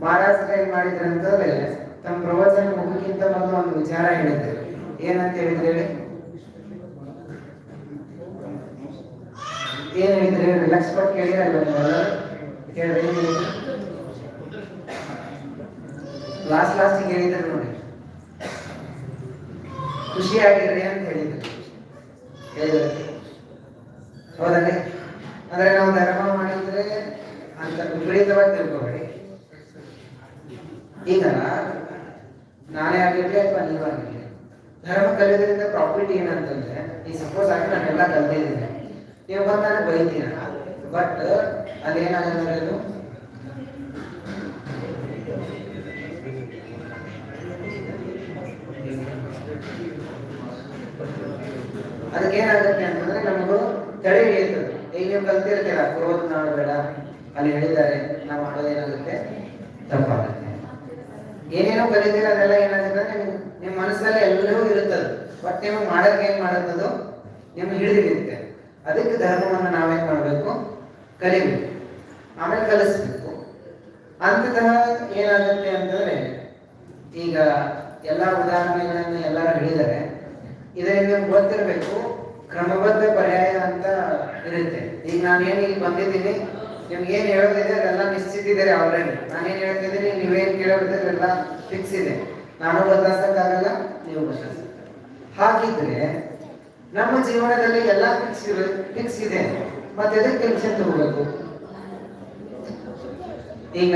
ಮಹಾರಾಷ್ಟ್ರ ಏನ್ ಮಾಡಿದ್ರು ಅಂತಂದ್ರೆ ತಮ್ಮ ಪ್ರವಚನ ಮುಖಕ್ಕಿಂತ ಮೊದಲು ಒಂದು ವಿಚಾರ ಹೇಳಿದ್ರು. ಏನಂತ ಹೇಳಿದ್ರೆ ಹೇಳಿ. ಏನ್ ಹೇಳಿದ್ರೆ ಹೇಳಿ ಲಕ್ಷ ಕೊಟ್ಟು ಕೇಳಿರಲ್ಲ ಕೇಳಿದ್ರೆ ಲಾಸ್ಟ್ ಲಾಸ್ಟ್ ಹೇಳಿದ್ರು ನೋಡಿ. ಖುಷಿಯಾಗಿರ್ರಿ ಅಂತ ಹೇಳಿದ್ರು. ಹೇಳಿದ್ರು. ಹೌದಲ್ಲ ಅಂದ್ರೆ ನಾವು ಧರ್ಮ ಮಾಡಿದ್ರೆ ಅಂತ ವಿಪರೀತವಾಗಿ ತಿಳ್ಕೊಬೇಡಿ ಈಗ ನಾನೇ ಆಗಿರ್ಲಿ ಅಥವಾ ನೀವಾಗಿರ್ಲಿ ಧರ್ಮ ಕಲಿಯೋದ್ರಿಂದ ಪ್ರಾಫಿಟ್ ಏನಂತಂದ್ರೆ, ಈ ಸಪೋಸ್ ಆಗಿ ನಾನೆಲ್ಲ ಕಲ್ತಿದ್ದೀನಿ ನೀವು ಬಂದಾಗ ಬೈತೀರ ಬಟ್ ಅದೇನಾಗುತ್ತೆ ಅದು ಅದಕ್ಕೆ ಏನಾಗುತ್ತೆ ಅಂತಂದ್ರೆ ನಮಗೂ ತಡೆ ಹಿಡಿಯುತ್ತದೆ ಈಗ ನೀವು ಕಲ್ತಿರ್ತೀರ? ಕ್ರೋಧ ಮಾಡಬೇಡ ಅಲ್ಲಿ ಹೇಳಿದ್ದಾರೆ. ನಾವು ಮಾಡೋದೇನಾಗುತ್ತೆ? ತಪ್ಪಾಗುತ್ತೆ. ಏನೇನೋ ಕಲಿತೀರ ಅದೆಲ್ಲ ಏನಾಗುತ್ತೆ ನಿಮ್ ನಿಮ್ಮ ಮನಸ್ಸಲ್ಲಿ ಎಲ್ಲವೂ ಇರುತ್ತದೆ. ಬಟ್ ನಿಮಗೆ ಮಾಡೋಕೆ ಏನ್ ಮಾಡುತ್ತದೋ? ನಿಮ್ಗೆ ಹಿಡಿದಿರುತ್ತೆ. ಅದಕ್ಕೆ ಧರ್ಮವನ್ನು ನಾವೇನ್ ಮಾಡಬೇಕು? ಕಲಿಬೇಕು. ಆಮೇಲೆ ಕಲಿಸ್ಬೇಕು. ಅಂತತಃ ಏನಾಗುತ್ತೆ ಅಂತಂದ್ರೆ, ಈಗ ಎಲ್ಲ ಉದಾಹರಣೆಗಳನ್ನ ಎಲ್ಲರೂ ಹೇಳಿದ್ದಾರೆ. ಇದರಿಂದ ಗೊತ್ತಿರಬೇಕು, ಕ್ರಮಬದ್ಧ ಪರ್ಯಾಯ ಅಂತ ಇರುತ್ತೆ. ಈಗ ನಾನು ಏನು ಇಲ್ಲಿ ಬಂದಿದ್ದೀನಿ, ನಿಮ್ಗೆ ಏನ್ ಹೇಳೋದಿದೆ ಅದೆಲ್ಲ ನಿಶ್ಚಿತ ಇದೆ ಆಲ್ರೆಡಿ ನಾನೇನು ಹೇಳ್ತಿದ್ದೀನಿ, ನೀವೇನು ಕೇಳೋದಿದೆ ಅದೆಲ್ಲ ಫಿಕ್ಸ್ ಇದೆ. ನಾನು ಬದಲಾಯಿಸಕ್ಕಾಗಲ್ಲ, ನೀವು ಬದಲಾಯಿಸ ಹಾಗಿದ್ರೆ ನಮ್ಮ ಜೀವನದಲ್ಲಿ ಎಲ್ಲ ಫಿಕ್ಸ್ ಫಿಕ್ಸ್ ಇದೆ. ಮತ್ತೆ ಅದಕ್ಕೆ ಟೆನ್ಷನ್ ತಗೋಬೇಕು ಈಗ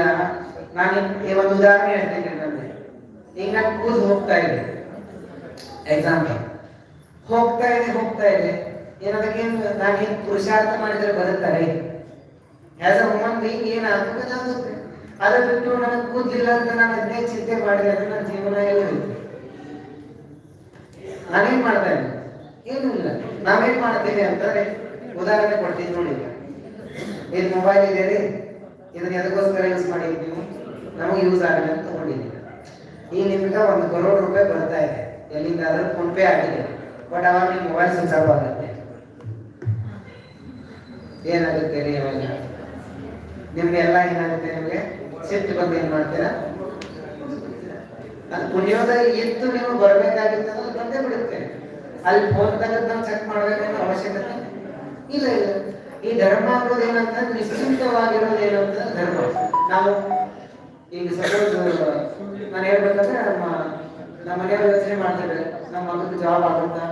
ನಾನು ಒಂದು ಉದಾಹರಣೆ ಹೇಳ್ತೀನಿ ನನಗೆ ಈಗ ನಾನು ಕೂದು ಹೋಗ್ತಾ ಇದೆ ಎಕ್ಸಾಂಪಲ್ ಹೋಗ್ತಾ ಇದೆ ಹೋಗ್ತಾ ಇದೆ. ಏನದಕ್ಕೆ ನಾನು ಏನು ಪುರುಷಾರ್ಥ ಮಾಡಿದ್ರೆ ಬರುತ್ತಾರೆ ಆಸ್ ಅ ವುಮನ್ ಬೀಂಗ್ ಏನಾಗುತ್ತೆ ಆಗುತ್ತೆ ಅದ ಬಿಟ್ಟು ನನಗೆ ಕೂದಲಿಲ್ಲ ಅಂತ ನಾನು ಅದನ್ನೇ ಚಿಂತೆ ಮಾಡಿದೆ ಅಂದ್ರೆ ನನ್ನ ಜೀವನ ಎಲ್ಲ ಹೋಯ್ತು ನಾನೇನ್ ಮಾಡ್ತಾ ಇದ್ದೀನಿ? ಏನೂ ಇಲ್ಲ. ನಾವೇನ್ ಮಾಡ್ತೀವಿ ಅಂತಂದ್ರೆ ಉದಾಹರಣೆ ಕೊಡ್ತೀನಿ ನೋಡಿ. ಇದು ಮೊಬೈಲ್ ಇದೆ ರೀ? ಇದನ್ನ ಎದಕ್ಕೋಸ್ಕರ ಯೂಸ್ ಮಾಡಿದ್ವಿ ನೀವು? ನಮಗೆ ಯೂಸ್ ಆಗಲಿ ಅಂತ ತಗೊಂಡಿದ್ದೀವಿ. ಈಗ ನಿಮ್ಗೆ ಒಂದು ಕರೋಡ್ ರೂಪಾಯಿ ಬರ್ತಾ ಇದೆ. ಎಲ್ಲಿಂದ ಆದ್ರೂ ಫೋನ್ ಪೇ ಆಗಿದೆ. ಬಟ್ ಅವಾಗ ನಿಮ್ಮ ಮೊಬೈಲ್ ಸ್ವಿಚ್ ಆಫ್ ಆಗುತ್ತೆ. ಏನಾಗುತ್ತೆ ರೀ ಅವಾಗ ನಿಮ್ಗೆಲ್ಲ ಏನಾಗುತ್ತೆ ನಿಮಗೆ? ಸಿಟ್ಟು ಬಂದು ಏನ್ ಮಾಡ್ತೀರಾ? ಅದು ಪುಣ್ಯೋದಯ ಇತ್ತು ನೀವು ಬರ್ಬೇಕಾಗಿತ್ತು ಅಲ್ಲಿ ಫೋನ್ ತೆಗೆದು ನಾವು ಚೆಕ್ ಮಾಡ್ಬೇಕನ್ನೋ ಅವಶ್ಯಕತೆ ಇಲ್ಲ. ಇಲ್ಲ ಈ ಧರ್ಮ ಅನ್ನೋದು ಏನಂತ ನಿಶ್ಚಿಂತವಾಗಿರೋದು ಏನು ಅಂತ ಧರ್ಮ. ನಾವು ಈಗ ಸಪೋಸ್ ನಾನು ಹೇಳ್ಬೇಕಂದ್ರೆ ನಮ್ಮ ನಮ್ಮ ಮನೆಯವ್ರು ಯೋಚನೆ ಮಾಡ್ತೇವೆ ನಮ್ಮ ಮಗನ ಜಾಬ್ ಆಗುತ್ತಾ?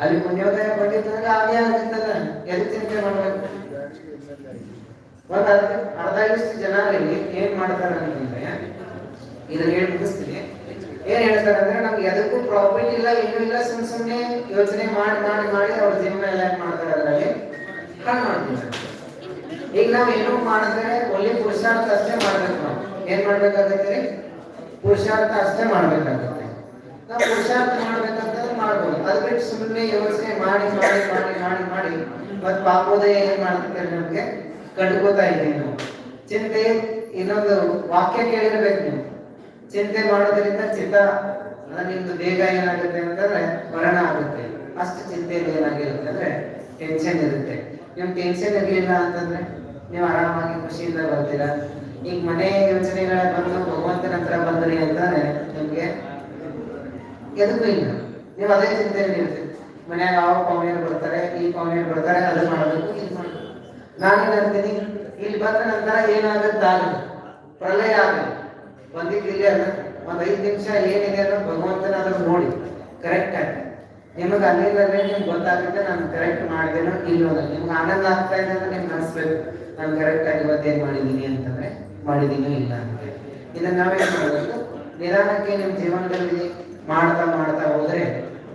ಅಲ್ಲಿ ಪುಣ್ಯೋದಯ ಬಂದಿತ್ತಂದ್ರೆ ಹಾಗೆ ಆಗಿತ್ತಲ್ಲ ಎಲ್ಲಿ ಚಿಂತೆ ಮಾಡ್ಬೇಕು? ಒಂದ್ ಅರ್ಧ ಇಷ್ಟು ಜನರಲ್ಲಿ ಏನ್ ಮಾಡ್ತಾರೆ ಅಂತಂದ್ರೆ ಇದನ್ನ ಹೇಳಿ ಮುಗಿಸ್ತೀನಿ ಏನ್ ಹೇಳ್ತಾರೆ ಅಂದ್ರೆ ನಮ್ಗೆ ಎದಕ್ಕೂ ಪ್ರಾಫಿಟ್ ಇಲ್ಲ, ಏನೂ ಇಲ್ಲ, ಸುಮ್ ಸುಮ್ನೆ ಯೋಚನೆ ಮಾಡಿ ಮಾಡಿ ಮಾಡಿ ಅವ್ರ ಜೀವನ ಎಲ್ಲ ಏನ್ ಮಾಡ್ತಾರೆ ಅದರಲ್ಲಿ? ಹಾಳು ಮಾಡ್ತೀವಿ. ಈಗ ನಾವ್ ಏನೋ ಮಾಡಿದ್ರೆ ಒಳ್ಳೆ ಪುರುಷಾರ್ಥ ಅಷ್ಟೇ ಮಾಡ್ಬೇಕು ನಾವು. ಏನ್ ಮಾಡ್ಬೇಕಾಗತ್ತೆ? ಪುರುಷಾರ್ಥ ಅಷ್ಟೇ ಮಾಡ್ಬೇಕಾಗತ್ತೆ. ನಾವು ಪುರುಷಾರ್ಥ ಮಾಡ್ಬೇಕಂತಂದ್ರೆ ಮಾಡ್ಬೋದು. ಅದ್ ಬಿಟ್ಟು ಸುಮ್ಮನೆ ಯೋಚನೆ ಮಾಡಿ ಮಾಡಿ ಮಾಡಿ ಮಾಡಿ ಮಾಡಿ. ಮತ್ ಪಾಪೋದಯ ಏನ್ ಮಾಡ್ತಿದ್ದಾರೆ ನಮ್ಗೆ? ಕಂಡುಕೋತಾ ಇದ್ದೀವಿ ನಾವು. ಚಿಂತೆ, ಇನ್ನೊಂದು ವಾಕ್ಯ ಕೇಳಿರ್ಬೇಕು ನೀವು. ಚಿಂತೆ ಮಾಡೋದ್ರಿಂದ ಚಿತ್ತ ನಿಮ್ದು ಬೇಗ ಏನಾಗುತ್ತೆ ಅಂತಂದ್ರೆ ಮರಣ ಆಗುತ್ತೆ. ಅಷ್ಟು ಚಿಂತೆಯಲ್ಲಿ ಏನಾಗಿರುತ್ತೆ ಅಂದ್ರೆ ಟೆನ್ಷನ್ ಇರುತ್ತೆ. ನಿಮ್ ಟೆನ್ಷನ್ ಇರ್ಲಿಲ್ಲ ಅಂತಂದ್ರೆ ನೀವು ಆರಾಮಾಗಿ ಖುಷಿಯಿಂದ ಬರ್ತೀರಾ? ಈಗ ಮನೆ ಯೋಚನೆಗಳ ಬಂದು ಭಗವಂತನ ಹತ್ರ ಬಂದ್ರಿ ಅಂತಂದ್ರೆ ನಿಮ್ಗೆ ಎದಕ್ಕೂ ಇಲ್ಲ. ನೀವು ಅದೇ ಚಿಂತೆಯಲ್ಲಿ ಇರ್ತೀರಿ. ಮನ್ಯಾಗ ಯಾವ ಪೌನ್ಯರು ಬರ್ತಾರೆ, ಈ ಪೌನ್ಯರು ಬರ್ತಾರೆ, ಅದು ಮಾಡಬೇಕು, ಇದು ಮಾಡಬೇಕು. ನಾನೇನಂತೀನಿ ಇಲ್ಲಿ ಬಂದ ನಂತರ ಏನಾಗುತ್ತೆ ಪ್ರಲಯ ಪ್ರಳಯ ಆಗಲಿ ಬಂದಿದ್ದು ಒಂದು ಐದು ನಿಮಿಷ ಏನಿದೆ ಅನ್ನೋ ಭಗವಂತನ ಅದನ್ನ ನೋಡಿ ಕರೆಕ್ಟ್ ಆಗಿ. ನಿಮಗೆ ಅಲ್ಲಿಂದ್ರೆ ನಿಮ್ಗೆ ಗೊತ್ತಾಗುತ್ತೆ, ನಾನು ಕರೆಕ್ಟ್ ಮಾಡಿದೇನೋ ಇಲ್ಲೋ ಅನ್ನೋದು. ನಿಮ್ಗೆ ಆನಂದ ಆಗ್ತಾ ಇದೆ ಅಂದ್ರೆ ನಿಮ್ಗೆ ಅನಿಸ್ಬೇಕು. ನಾನು ಕರೆಕ್ಟ್ ಆಗಿ ಇವತ್ತೇನು ಮಾಡಿದೀನಿ ಅಂತಂದ್ರೆ, ಮಾಡಿದೀನೋ ಇಲ್ಲ ಅಂತ ಇದನ್ನ ನಾವೇನು ಮಾಡಬೇಕು? ನಿಧಾನಕ್ಕೆ ನಿಮ್ಮ ಜೀವನದಲ್ಲಿ ಮಾಡ್ತಾ ಮಾಡ್ತಾ ಹೋದ್ರೆ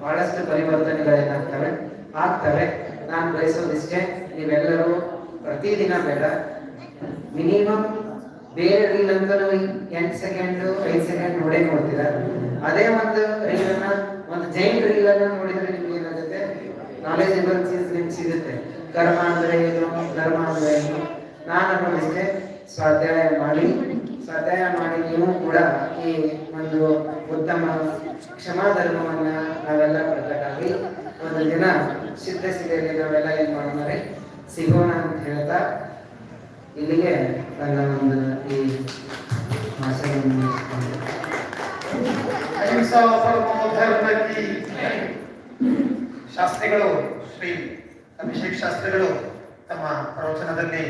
ಬಹಳಷ್ಟು ಪರಿವರ್ತನೆಗಳೇನಾಗ್ತವೆ ಆಗ್ತವೆ. ನಾನು ಬಯಸೋದಿಷ್ಟೇ. ನೀವೆಲ್ಲರೂ ಪ್ರತಿದಿನ ಬೇಡ. ಮಿನಿಮಮ್ ಬೇರೆ ರೀಲ್ ಅಂತಾನು ಎಂಟು ಸೆಕೆಂಡ್ ಐದು ಸೆಕೆಂಡ್ ನೋಡೇ ನೋಡ್ತೀರಾ? ಅದೇ ಒಂದು ರೀಲ್ ಅನ್ನ ಒಂದು ಜೈನ್ ರೀಲ್ ಅನ್ನ ನೋಡಿದ್ರೆ ನಿಮ್ಗೆ ಏನಾಗುತ್ತೆ? ನಾಲೆಜ್ ಚೀಸ್ ನಿಮ್ಗೆ ಸಿಗುತ್ತೆ. ಕರ್ಮ ಅಂದ್ರೆ ಏನು? ಧರ್ಮ ಅಂದ್ರೆ ಏನು? ನಾನು ಅನ್ನೋದಿಷ್ಟೇ ಸ್ವಾಧ್ಯಾಯ ಮಾಡಿ ಸ್ವಾಧ್ಯಾಯ ಮಾಡಿ ನೀವು ಕೂಡ ಈ ಒಂದು ಉತ್ತಮ ಕ್ಷಮಾ ಧರ್ಮವನ್ನ ನಾವೆಲ್ಲ ಪ್ರಕಟಾಗಿ ಒಂದು ದಿನ ಸಿದ್ಧ ಸಿಗಲಿ ನಾವೆಲ್ಲ ಏನ್ ಮಾಡೋಣ ಸಿಗೋಣ ಅಂತ ಹೇಳ್ತಾ ಇಲ್ಲಿಗೆ ನನ್ನ ಒಂದು ಈ ಭಾಷೆಯನ್ನು ಮುಗಿಸ್ಕೊಂಡು. ಅಹಿಂಸಾ ಧರ್ಮಕ್ಕೆ ಶಾಸ್ತ್ರಿಗಳು ಶ್ರೀ ಅಭಿಷೇಕ್ ಶಾಸ್ತ್ರಿಗಳು ತಮ್ಮ ಪ್ರವಚನದಲ್ಲಿ